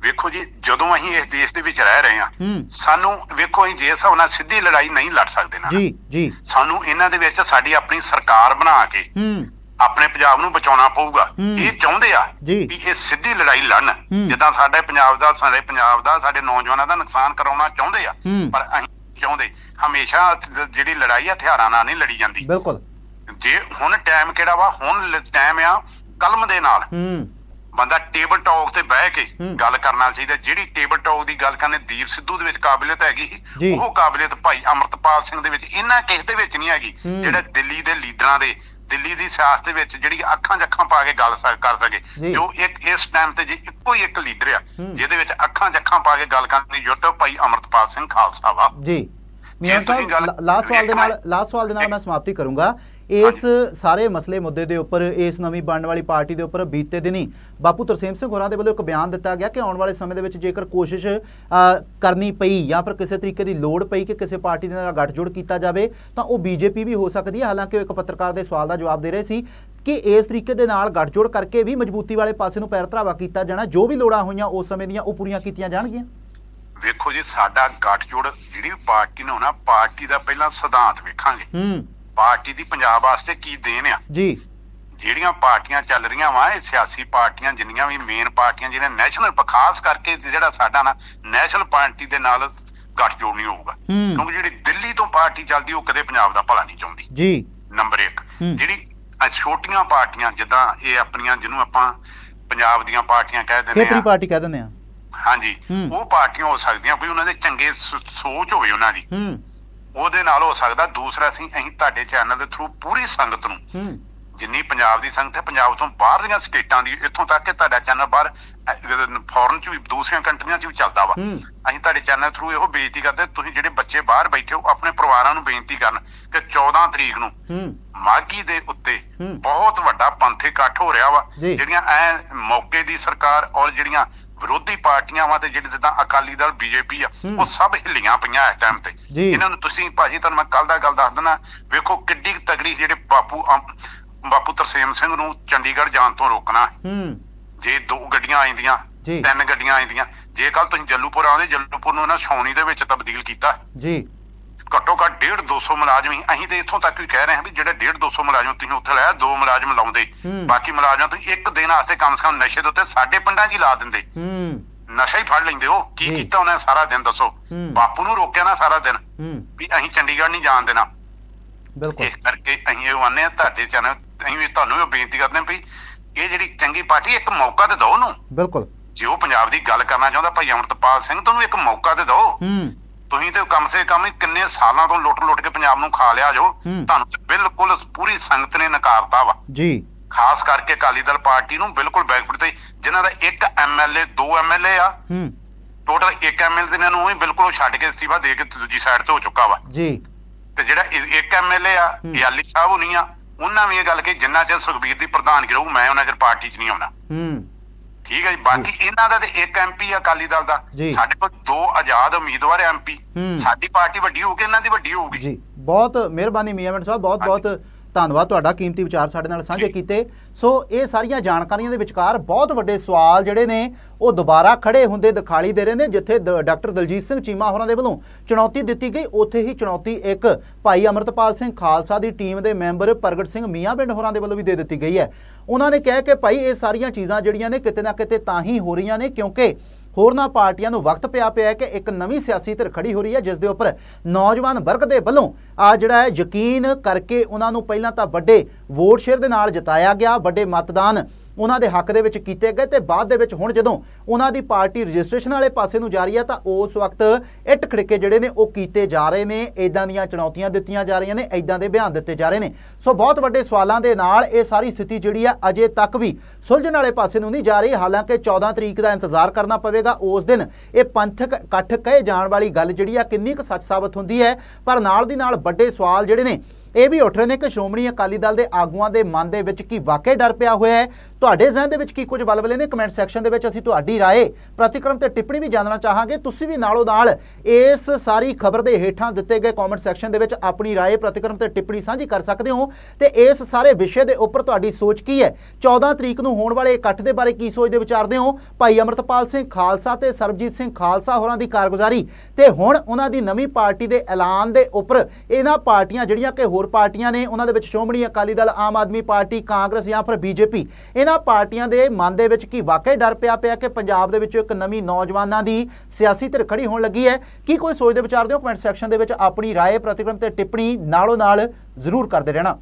ਵੇਖੋ ਜੀ ਜਦੋਂ ਅਸੀਂ ਇਸ ਦੇਸ਼ ਦੇ ਵਿੱਚ ਰਹਿ ਰਹੇ ਹਾਂ ਸਾਨੂੰ ਵੇਖੋ ਅਸੀਂ ਜੇ ਹਿਸਾਬ ਨਾਲ ਸਿੱਧੀ ਲੜਾਈ ਨਹੀਂ ਲੜ ਸਕਦੇ ਨਾ। ਜੀ ਜੀ। ਸਾਨੂੰ ਇਹਨਾਂ ਦੇ ਵਿੱਚ ਸਾਡੀ ਆਪਣੀ ਸਰਕਾਰ ਬਣਾ ਕੇ ਆਪਣੇ ਪੰਜਾਬ ਨੂੰ ਬਚਾਉਣਾ ਪਊਗਾ। ਇਹ ਚਾਹੁੰਦੇ ਆ। ਵੀ ਇਹ ਸਿੱਧੀ ਲੜਾਈ ਲੜਨ। ਜਿੱਦਾਂ ਸਾਡੇ ਪੰਜਾਬ ਦਾ ਸਾਡੇ ਪੰਜਾਬ ਦਾ ਸਾਡੇ ਨੌਜਵਾਨਾਂ ਦਾ ਨੁਕਸਾਨ ਕਰਾਉਣਾ ਚਾਹੁੰਦੇ ਆ। ਪਰ ਅਸੀਂ ਚਾਹੁੰਦੇ। ਹਮੇਸ਼ਾ ਜਿਹੜੀ ਲੜਾਈ ਆ ਹਥਿਆਰਾਂ ਨਾਲ ਨਹੀਂ ਲੜੀ ਜਾਂਦੀ। ਬਿਲਕੁਲ। ਜੇ ਹੁਣ ਟਾਈਮ ਕਿਹੜਾ ਵਾ? ਹੁਣ ਟਾਈਮ ਆ ਕਲਮ ਦੇ ਨਾਲ। ਹੂੰ। ਬੰਦਾ ਟੇਬਲ ਟਾਕ ਤੇ ਬਹਿ ਕੇ। ਗੱਲ ਕਰਨਾ ਚਾਹੀਦਾ ਜਿਹੜੀ ਟੇਬਲ ਟਾਕ ਦੀ ਗੱਲ ਕਰਨੇ ਦੀਪ ਸਿੱਧੂ ਦੇ ਵਿੱਚ ਕਾਬਲੀਅਤ ਹੈਗੀ ਉਹ ਕਾਬਲੀਅਤ ਭਾਈ ਅਮਰਤਪਾਲ ਸਿੰਘ ਦੇ ਵਿੱਚ ਇਹਨਾਂ ਕਿਸੇ ਦੇ ਵਿੱਚ ਨਹੀਂ ਹੈਗੀ। ਜਿਹੜਾ ਦਿੱਲੀ ਦੇ ਲੀਡਰਾਂ ਦੇ ਦਿੱਲੀ ਦੀ ਸਿਆਸਤ ਦੇ ਵਿੱਚ ਜਿਹੜੀ ਅੱਖਾਂ ਅੱਖਾਂ ਪਾ ਕੇ ਗੱਲ ਕਰ। ਸਕੇ ਜੋ ਇੱਕ ਇਸ ਟਾਈਮ ਤੇ ਜੇ ਇੱਕੋ ਹੀ ਇੱਕ ਲੀਡਰ ਆ। ਜਿਹਦੇ ਵਿੱਚ ਅੱਖਾਂ ਅੱਖਾਂ ਪਾ ਕੇ ਗੱਲ ਕਰਨ ਦੀ ਹੈ, ਭਾਈ ਅਮਰਤਪਾਲ ਸਿੰਘ ਖਾਲਸਾ ਵਾ ਜੀ ਮੀਆਂ ਸਾਹਿਬ ਲਾਸਟ ਸਵਾਲ ਦੇ ਨਾਲ ਲਾਸਟ ਸਵਾਲ ਦੇ ਨਾਲ ਮੈਂ ਸਮਾਪਤੀ ਕਰੂੰਗਾ ਇਸ ਸਾਰੇ ਮਸਲੇ ਮੁੱਦੇ ਦੇ ਉੱਪਰ ਇਸ ਨਵੀਂ ਬਣਨ ਵਾਲੀ ਪਾਰਟੀ ਦੇ ਉੱਪਰ ਬੀਤੇ ਦਿਨੀ ਬਾਪੂ ਤਰਸੇਮ ਸਿੰਘ ਹੋਰਾਂ ਦੇ ਵੱਲੋਂ ਇੱਕ ਬਿਆਨ ਦਿੱਤਾ ਗਿਆ ਕਿ ਆਉਣ ਵਾਲੇ ਸਮੇਂ ਦੇ ਵਿੱਚ ਜੇਕਰ ਕੋਸ਼ਿਸ਼ ਕਰਨੀ ਪਈ ਜਾਂ ਫਿਰ ਕਿਸੇ ਤਰੀਕੇ ਦੀ ਲੋੜ ਪਈ ਕਿ ਕਿਸੇ ਪਾਰਟੀ ਦੇ ਨਾਲ ਗੱਠਜੋੜ ਕੀਤਾ ਜਾਵੇ ਤਾਂ ਉਹ ਬੀਜੇਪੀ ਵੀ ਹੋ ਸਕਦੀ ਹੈ। ਹਾਲਾਂਕਿ ਉਹ ਇੱਕ ਪੱਤਰਕਾਰ ਦੇ ਸਵਾਲ ਦਾ ਜਵਾਬ ਦੇ ਰਹੇ ਸੀ ਕਿ ਇਸ ਤਰੀਕੇ ਦੇ ਨਾਲ ਗੱਠਜੋੜ ਕਰਕੇ ਵੀ ਮਜ਼ਬੂਤੀ ਵਾਲੇ ਪਾਸੇ ਨੂੰ ਪੈਰ ਧਰਾਵਾ ਕੀਤਾ ਜਾਣਾ ਜੋ ਵੀ ਲੋੜਾਂ ਹੋਈਆਂ ਉਸ ਸਮੇਂ ਦੀਆਂ ਉਹ ਪੂਰੀਆਂ ਕੀਤੀਆਂ ਜਾਣਗੀਆਂ। ਵੇਖੋ ਜੀ ਸਾਡਾ ਗੱਠਜੋੜ ਜਿਹੜੀ ਪਾਰਟੀ ਨੇ ਹੋਣਾ ਪਾਰਟੀ ਦਾ ਪਹਿਲਾਂ ਸਿਧਾਂਤ ਵੇਖਾਂਗੇ। ਹੂੰ। ਪਾਰਟੀ ਦੀ ਪੰਜਾਬ ਵਾਸਤੇ ਕੀ ਦੇਣ ਆ? ਜੀ। ਜਿਹੜੀਆਂ ਪਾਰਟੀਆਂ ਚੱਲ ਰਹੀਆਂ ਵਾ ਇਹ ਸਿਆਸੀ ਪਾਰਟੀਆਂ ਜਿੰਨੀਆਂ ਵੀ ਮੇਨ ਪਾਰਟੀਆਂ ਜਿਹੜੀਆਂ ਨੈਸ਼ਨਲ ਖਾਸ ਕਰਕੇ ਜਿਹੜਾ ਸਾਡਾ ਨਾ ਨੈਸ਼ਨਲ ਪਾਰਟੀ ਦੇ ਨਾਲ ਗੱਠਜੋੜ ਨਹੀਂ ਹੋਊਗਾ। ਕਿਉਂਕਿ ਜਿਹੜੀ ਦਿੱਲੀ ਤੋਂ ਪਾਰਟੀ ਚੱਲਦੀ ਉਹ ਕਦੇ ਪੰਜਾਬ ਦਾ ਭਲਾ ਨਹੀਂ ਚਾਹੁੰਦੀ। ਜੀ। ਨੰਬਰ 1 ਹੂੰ। ਜਿਹੜੀ ਛੋਟੀਆਂ ਪਾਰਟੀਆਂ ਜਿੱਦਾਂ ਇਹ ਆਪਣੀਆਂ ਜਿਹਨੂੰ ਆਪਾਂ ਪੰਜਾਬ ਦੀਆਂ ਪਾਰਟੀਆਂ ਕਹਿ ਦਿੰਦੇ ਖੇਤਰੀ ਆ। ਪਾਰਟੀ ਕਹਿ ਦਿੰਦੇ ਆ। ਹਾਂਜੀ। ਉਹ ਪਾਰਟੀਆਂ ਹੋ ਸਕਦੀਆਂ ਕੋਈ ਉਹਨਾਂ ਦੇ ਚੰਗੇ ਸੋਚ ਹੋਵੇ ਉਹਨਾਂ ਦੀ। ਹੂੰ। ਉਹਦੇ ਨਾਲ ਹੋ ਸਕਦਾ ਦੂਸਰਾ ਅਸੀਂ ਅਸੀਂ ਤੁਹਾਡੇ ਚੈਨਲ ਦੇ ਥਰੂ ਪੂਰੀ ਸੰਗਤ ਨੂੰ ਹੂੰ ਜਿੰਨੀ ਪੰਜਾਬ ਦੀ ਸੰਗਤ ਹੈ ਪੰਜਾਬ ਤੋਂ ਬਾਹਰਲੀਆਂ ਸਟੇਟਾਂ ਦੀ ਇੱਥੋਂ ਤੱਕ ਕਿ ਤੁਹਾਡਾ ਚੈਨਲ ਬਾਹਰ ਫੋਰਨ ਚ ਵੀ ਦੂਸਰੀਆਂ ਕੰਟਰੀਆਂ ਚ ਵੀ ਚੱਲਦਾ ਵਾ। ਅਸੀਂ ਤੁਹਾਡੇ ਚੈਨਲ ਥਰੂ ਇਹੋ ਬੇਨਤੀ ਕਰਦੇ ਤੁਸੀਂ ਜਿਹੜੇ ਬੱਚੇ ਬਾਹਰ ਬੈਠੇ ਹੋ ਆਪਣੇ ਪਰਿਵਾਰਾਂ ਨੂੰ ਬੇਨਤੀ ਕਰਨ ਕਿ 14 ਤਰੀਕ ਨੂੰ ਮਾਗੀ ਦੇ ਉੱਤੇ। ਬਹੁਤ ਵੱਡਾ ਪੰਥ ਇਕੱਠ ਹੋ ਰਿਹਾ ਵਾ। ਜਿਹੜੀਆਂ ਐ ਮੌਕੇ ਦੀ ਸਰਕਾਰ ਔਰ ਜਿਹੜੀਆਂ ਵਿਰੋਧੀ ਪਾਰਟੀਆਂ ਵਾ ਤੇ ਜਿਹੜੇ ਜਿੱਦਾਂ ਅਕਾਲੀ ਦਲ ਬੀਜੇਪੀ ਆ। ਉਹ ਸਭ ਹਿੱਲੀਆਂ ਪਈਆਂ ਇਸ ਟਾਈਮ ਤੇ। ਇਹਨਾਂ ਨੂੰ ਤੁਸੀਂ ਭਾਜੀ ਤੁਹਾਨੂੰ ਮੈਂ ਕੱਲ ਦਾ ਗੱਲ ਦੱਸ ਦਿੰਦਾ ਵੇਖੋ ਕਿੱਡੀ ਤਗੜੀ ਜਿਹੜੇ ਬਾਪੂ ਬਾਪੂ ਤਰਸੇਮ ਸਿੰਘ ਨੂੰ ਚੰਡੀਗੜ੍ਹ ਜਾਣ ਤੋਂ ਰੋਕਣਾ ਹੂੰ ਜੇ ਦੋ ਗੱਡੀਆਂ ਆਈਆਂ ਜੀ। ਤਿੰਨ ਗੱਡੀਆਂ ਆਈਆਂ ਜੇ ਕੱਲ ਤੁਸੀਂ ਜੱਲੂਪੁਰ ਆਉਂਦੇ ਜੱਲੂਪੁਰ ਨੂੰ ਇਹਨਾਂ ਛਾਉਣੀ ਦੇ ਵਿੱਚ ਤਬਦੀਲ ਕੀਤਾ ਜੀ ਘੱਟੋ ਘੱਟ 1.5 200 ਮੁਲਾਜ਼ਮ ਹੀ। ਅਸੀਂ ਤੇ ਇੱਥੋਂ ਤੱਕ ਵੀ ਕਹਿ ਰਹੇ ਹਾਂ ਵੀ ਜਿਹੜੇ 1.5 200 ਮੁਲਾਜ਼ਮ ਤੁਸੀਂ ਉੱਥੇ ਲਾਇਆ ਦੋ ਮੁਲਾਜ਼ਮ ਲਾਉਂਦੇ। ਬਾਕੀ ਮੁਲਾਜ਼ਮਾਂ ਤੁਸੀਂ ਇੱਕ ਦਿਨ ਵਾਸਤੇ ਕਮ ਸੇ ਕਮ ਨਸ਼ੇ ਦੇ ਉੱਤੇ ਸਾਡੇ ਪਿੰਡਾਂ 'ਚ ਹੀ ਲਾ ਦਿੰਦੇ। ਹੂੰ। ਨਸ਼ਾ ਹੀ ਫੜ ਲੈਂਦੇ। ਉਹ ਕੀ। ਕੀਤਾ ਉਹਨੇ ਸਾਰਾ ਦਿਨ ਦੱਸੋ। ਬਾਪੂ ਨੂੰ ਰੋਕਿਆ ਨਾ ਸਾਰਾ ਦਿਨ ਵੀ ਅਸੀਂ ਚੰਡੀਗੜ੍ਹ ਨਹੀਂ ਜਾਣ ਦੇਣਾ। ਬਿਲਕੁਲ। ਇਸ ਕਰਕੇ ਅਸੀਂ ਇਹ ਆਨੇ ਆ ਤੁਹਾਡੇ ਚੈਨਲ ਅਸੀਂ ਵੀ ਤੁਹਾਨੂੰ ਵੀ ਬੇਨਤੀ ਕਰਦੇ ਹਾਂ ਵੀ ਇਹ ਜਿਹੜੀ ਚੰਗੀ ਪਾਰਟੀ ਇੱਕ ਮੌਕਾ ਤੇ ਦਿਓ ਉਹਨੂੰ। ਬਿਲਕੁਲ। ਜੇ ਉਹ ਪੰਜਾਬ ਦੀ ਗੱਲ ਕਰਨਾ ਚਾਹੁੰਦਾ ਭਾਈ ਅਮਰਤਪਾਲ ਸਿੰਘ ਤੁਹਾਨੂੰ ਇੱਕ ਮੌਕਾ ਤੇ ਦਿਓ। ਹੂੰ। ਤੁਸੀਂ ਤੇ ਕਮ ਸੇ ਕਮ ਕਿੰਨੇ ਸਾਲਾਂ ਤੋਂ ਲੁੱਟ-ਲੁੱਟ ਕੇ ਪੰਜਾਬ ਨੂੰ ਖਾ ਲਿਆ ਜੋ। ਤੁਹਾਨੂੰ ਬਿਲਕੁਲ ਪੂਰੀ ਸੰਗਤ ਨੇ ਨਕਾਰਤਾ ਵਾ। ਜੀ। ਖਾਸ ਕਰਕੇ ਅਕਾਲੀ ਦਲ ਪਾਰਟੀ ਨੂੰ ਬਿਲਕੁਲ ਬੈਕਫੁੱਟ ਤੇ ਜਿਨ੍ਹਾਂ ਦਾ ਇੱਕ ਐਮਐਲਏ ਦੋ ਐਮਐਲਏ ਆ। ਹੂੰ। ਟੋਟਲ ਇੱਕ ਐਮਐਲਏ ਦੇ ਇਹਨਾਂ ਨੂੰ ਹੀ ਬਿਲਕੁਲ ਛੱਡ ਕੇ ਅਸਤੀਫਾ ਦੇ ਕੇ ਦੂਜੀ ਸਾਈਡ ਤੇ ਹੋ ਚੁੱਕਾ ਵਾ। ਜੀ। ਤੇ ਜਿਹੜਾ ਇੱਕ ਐਮਐਲਏ ਆ। ਯਾਲੀ ਸਾਹਿਬ ਹੁਣੀ ਆ ਉਹਨਾਂ ਵੀ ਇਹ ਗੱਲ ਕਿ ਜਿੰਨਾ ਚਿਰ ਸੁਖਬੀਰ ਦੀ ਪ੍ਰਧਾਨਗੀ ਰਹੂ ਮੈਂ ਉਹਨਾਂ ਚਿਰ ਪਾਰਟੀ 'ਚ ਨਹੀਂ ਆਉਣਾ। ਹੂੰ। ਠੀਕ ਹੈ ਜੀ ਬਾਕੀ ਇਹਨਾਂ ਦਾ ਤੇ ਇੱਕ ਐਮਪੀ ਅਕਾਲੀ ਦਲ ਦਾ। ਸਾਡੇ ਕੋਲ ਦੋ ਆਜ਼ਾਦ ਉਮੀਦਵਾਰ ਐਮਪੀ। ਸਾਡੀ ਪਾਰਟੀ ਵੱਡੀ ਹੋਊਗੀ ਇਹਨਾਂ ਦੀ ਵੱਡੀ ਹੋਊਗੀ। ਜੀ ਬਹੁਤ ਮਿਹਰਬਾਨੀ ਮੀਆਂ ਮਿੰਟ ਸਾਹਿਬ ਬਹੁਤ ਬਹੁਤ ਧੰਨਵਾਦ ਤੁਹਾਡਾ ਕੀਮਤੀ ਵਿਚਾਰ ਸਾਡੇ ਨਾਲ ਸਾਂਝੇ। ਕੀਤੇ। ਸੋ ਇਹ ਸਾਰੀਆਂ ਜਾਣਕਾਰੀਆਂ ਦੇ ਵਿਚਕਾਰ ਬਹੁਤ ਵੱਡੇ ਸਵਾਲ ਜਿਹੜੇ ਨੇ ਉਹ ਦੁਬਾਰਾ ਖੜੇ ਹੁੰਦੇ ਦਿਖਾਈ ਦੇ ਰਹੇ ਨੇ ਜਿੱਥੇ ਡਾਕਟਰ ਦਲਜੀਤ ਸਿੰਘ ਚੀਮਾ ਹੋਰਾਂ ਦੇ ਵੱਲੋਂ ਚੁਣੌਤੀ ਦਿੱਤੀ ਗਈ। ਉੱਥੇ ਹੀ ਚੁਣੌਤੀ ਇੱਕ ਭਾਈ ਅਮਰਤਪਾਲ ਸਿੰਘ ਖਾਲਸਾ ਦੀ ਟੀਮ ਦੇ ਮੈਂਬਰ ਪ੍ਰਗਟ ਸਿੰਘ ਮੀਆਂ ਪਿੰਡ ਹੋਰਾਂ ਦੇ ਵੱਲੋਂ ਵੀ ਦੇ ਦਿੱਤੀ ਗਈ ਹੈ। ਉਹਨਾਂ ਨੇ ਕਿਹਾ ਕਿ ਭਾਈ ਇਹ ਸਾਰੀਆਂ ਚੀਜ਼ਾਂ ਜਿਹੜੀਆਂ ਨੇ ਕਿਤੇ ਨਾ ਕਿਤੇ ਤਾਂ ਹੀ ਹੋ ਰਹੀਆਂ ਨੇ ਕਿਉਂਕਿ ਹੋਰਨਾਂ ਪਾਰਟੀਆਂ ਨੂੰ ਵਕਤ ਪਿਆ ਪਿਆ ਹੈ ਕਿ ਇੱਕ ਨਵੀਂ ਸਿਆਸੀ ਧਿਰ ਖੜੀ ਹੋ ਰਹੀ ਹੈ, ਜਿਸ ਦੇ ਉੱਪਰ ਨੌਜਵਾਨ ਵਰਗ ਦੇ ਵੱਲੋਂ ਆ ਜਿਹੜਾ ਹੈ ਯਕੀਨ ਕਰਕੇ ਉਹਨਾਂ ਨੂੰ ਪਹਿਲਾਂ ਤਾਂ ਵੱਡੇ ਵੋਟ ਸ਼ੇਅਰ ਦੇ ਨਾਲ ਜਿਤਾਇਆ ਗਿਆ, ਵੱਡੇ ਮਤਦਾਨ ਉਹਨਾਂ ਦੇ ਹੱਕ ਦੇ ਵਿੱਚ ਕੀਤੇ ਗਏ ਤੇ ਬਾਅਦ ਦੇ ਵਿੱਚ ਹੁਣ ਜਦੋਂ ਉਹਨਾਂ ਦੀ ਪਾਰਟੀ ਰਜਿਸਟ੍ਰੇਸ਼ਨ ਵਾਲੇ ਪਾਸੇ ਨੂੰ ਜਾ ਰਹੀ ਹੈ ਤਾਂ ਉਸ ਵਕਤ ਇੱਟ ਖੜਕੇ ਜਿਹੜੇ ਨੇ ਉਹ ਕੀਤੇ ਜਾ ਰਹੇ ਨੇ ਇਦਾਂ ਦੀਆਂ ਚੁਣੌਤੀਆਂ ਦਿੱਤੀਆਂ ਜਾ ਰਹੀਆਂ ਨੇ ਇਦਾਂ ਦੇ ਬਿਆਨ ਦਿੱਤੇ ਜਾ ਰਹੇ ਨੇ। ਸੋ ਬਹੁਤ ਵੱਡੇ ਸਵਾਲਾਂ ਦੇ ਨਾਲ ਇਹ ਸਾਰੀ ਸਥਿਤੀ ਜਿਹੜੀ ਆ ਅਜੇ ਤੱਕ ਵੀ ਸੁਲਝਣ ਵਾਲੇ ਪਾਸੇ ਨੂੰ ਨਹੀਂ ਜਾ ਰਹੀ। ਹਾਲਾਂਕਿ 14 ਤਰੀਕ ਦਾ ਇੰਤਜ਼ਾਰ ਕਰਨਾ ਪਵੇਗਾ ਉਸ ਦਿਨ। ਇਹ ਪੰਥਕ ਇਕੱਠ ਕਹੇ ਜਾਣ ਵਾਲੀ ਗੱਲ ਜਿਹੜੀ ਆ ਕਿੰਨੀ ਕੁ ਸੱਚ ਸਾਬਤ ਹੁੰਦੀ ਹੈ। ਪਰ ਨਾਲ ਦੀ ਨਾਲ ਵੱਡੇ ਸਵਾਲ ਜਿਹੜੇ ਨੇ, ਇਹ ਵੀ ਉੱਠ ਰਹੇ ਨੇ ਕਿ ਸ਼੍ਰੋਮਣੀ ਅਕਾਲੀ ਦਲ ਦੇ ਆਗੂਆਂ ਦੇ ਮਨ ਦੇ ਵਿੱਚ ਕੀ ਵਾਕਈ ਡਰ ਪਿਆ ਹੋਇਆ ਹੈ? ਤੁਹਾਡੇ ਜ਼ਿਹਨ ਦੇ ਵਿੱਚ ਕੀ ਕੁਝ ਬਲਬਲੇ ਨੇ? ਕਮੈਂਟ ਸੈਕਸ਼ਨ ਦੇ ਵਿੱਚ ਅਸੀਂ ਤੁਹਾਡੀ ਰਾਏ, ਪ੍ਰਤੀਕਰਮ ਤੇ ਟਿੱਪਣੀ ਵੀ ਜਾਣਨਾ ਚਾਹਾਂਗੇ। ਤੁਸੀਂ ਵੀ ਨਾਲੋਂ ਨਾਲ ਇਸ ਸਾਰੀ ਖਬਰ ਦੇ ਹੇਠਾਂ ਦਿੱਤੇ ਗਏ ਕਮੈਂਟ ਸੈਕਸ਼ਨ ਦੇ ਵਿੱਚ ਆਪਣੀ ਰਾਏ, ਪ੍ਰਤੀਕਰਮ ਤੇ ਟਿੱਪਣੀ ਸਾਂਝੀ ਕਰ ਸਕਦੇ ਹੋ। ਤੇ ਇਸ ਸਾਰੇ ਵਿਸ਼ੇ ਦੇ ਉੱਪਰ ਤੁਹਾਡੀ ਸੋਚ ਕੀ ਹੈ? 14 ਤਰੀਕ ਨੂੰ ਹੋਣ ਵਾਲੇ ਇਕੱਠ ਦੇ ਬਾਰੇ ਕੀ ਸੋਚਦੇ ਵਿਚਾਰਦੇ ਹੋ? ਭਾਈ ਅਮਰਤਪਾਲ ਸਿੰਘ ਖਾਲਸਾ ਤੇ ਸਰਬਜੀਤ ਸਿੰਘ ਖਾਲਸਾ ਹੋਰਾਂ ਦੀ ਕਾਰਗੁਜ਼ਾਰੀ। ਤੇ ਹੁਣ ਉਹਨਾਂ ਦੀ ਨਵੀਂ ਪਾਰਟੀ ਦੇ ਐਲਾਨ ਦੇ ਉੱਪਰ ਇਹਨਾਂ ਪਾਰਟੀਆਂ ਜਿਹੜੀਆਂ ਕਿ ਹੋਰ ਪਾਰਟੀਆਂ ਨੇ, ਉਹਨਾਂ ਦੇ ਵਿੱਚ ਸ਼੍ਰੋਮਣੀ ਅਕਾਲੀ ਦਲ, ਆਮ ਆਦਮੀ ਪਾਰਟੀ, ਕਾਂਗਰਸ ਜਾਂ ਫਿਰ ਬੀਜੇਪੀ, ਇਹਨਾਂ ਇਹਨਾਂ ਪਾਰਟੀਆਂ ਦੇ ਮਨ ਦੇ ਵਿੱਚ ਕੀ ਵਾਕਈ ਡਰ ਪਿਆ ਪਿਆ ਕਿ ਪੰਜਾਬ ਦੇ ਵਿੱਚ ਇੱਕ ਨਵੀਂ ਨੌਜਵਾਨਾਂ ਦੀ ਸਿਆਸੀ ਧਿਰ ਖੜੀ ਹੋਣ ਲੱਗੀ ਹੈ ਕੀ ਕੋਈ ਸੋਚਦੇ ਵਿਚਾਰਦੇ ਹੋ ਕਮੈਂਟ ਸੈਕਸ਼ਨ ਦੇ ਵਿੱਚ ਆਪਣੀ رائے ਪ੍ਰਤੀਕਰਮ ਤੇ ਟਿੱਪਣੀ ਨਾਲੋਂ ਨਾਲ ਜ਼ਰੂਰ ਕਰਦੇ ਰਹਿਣਾ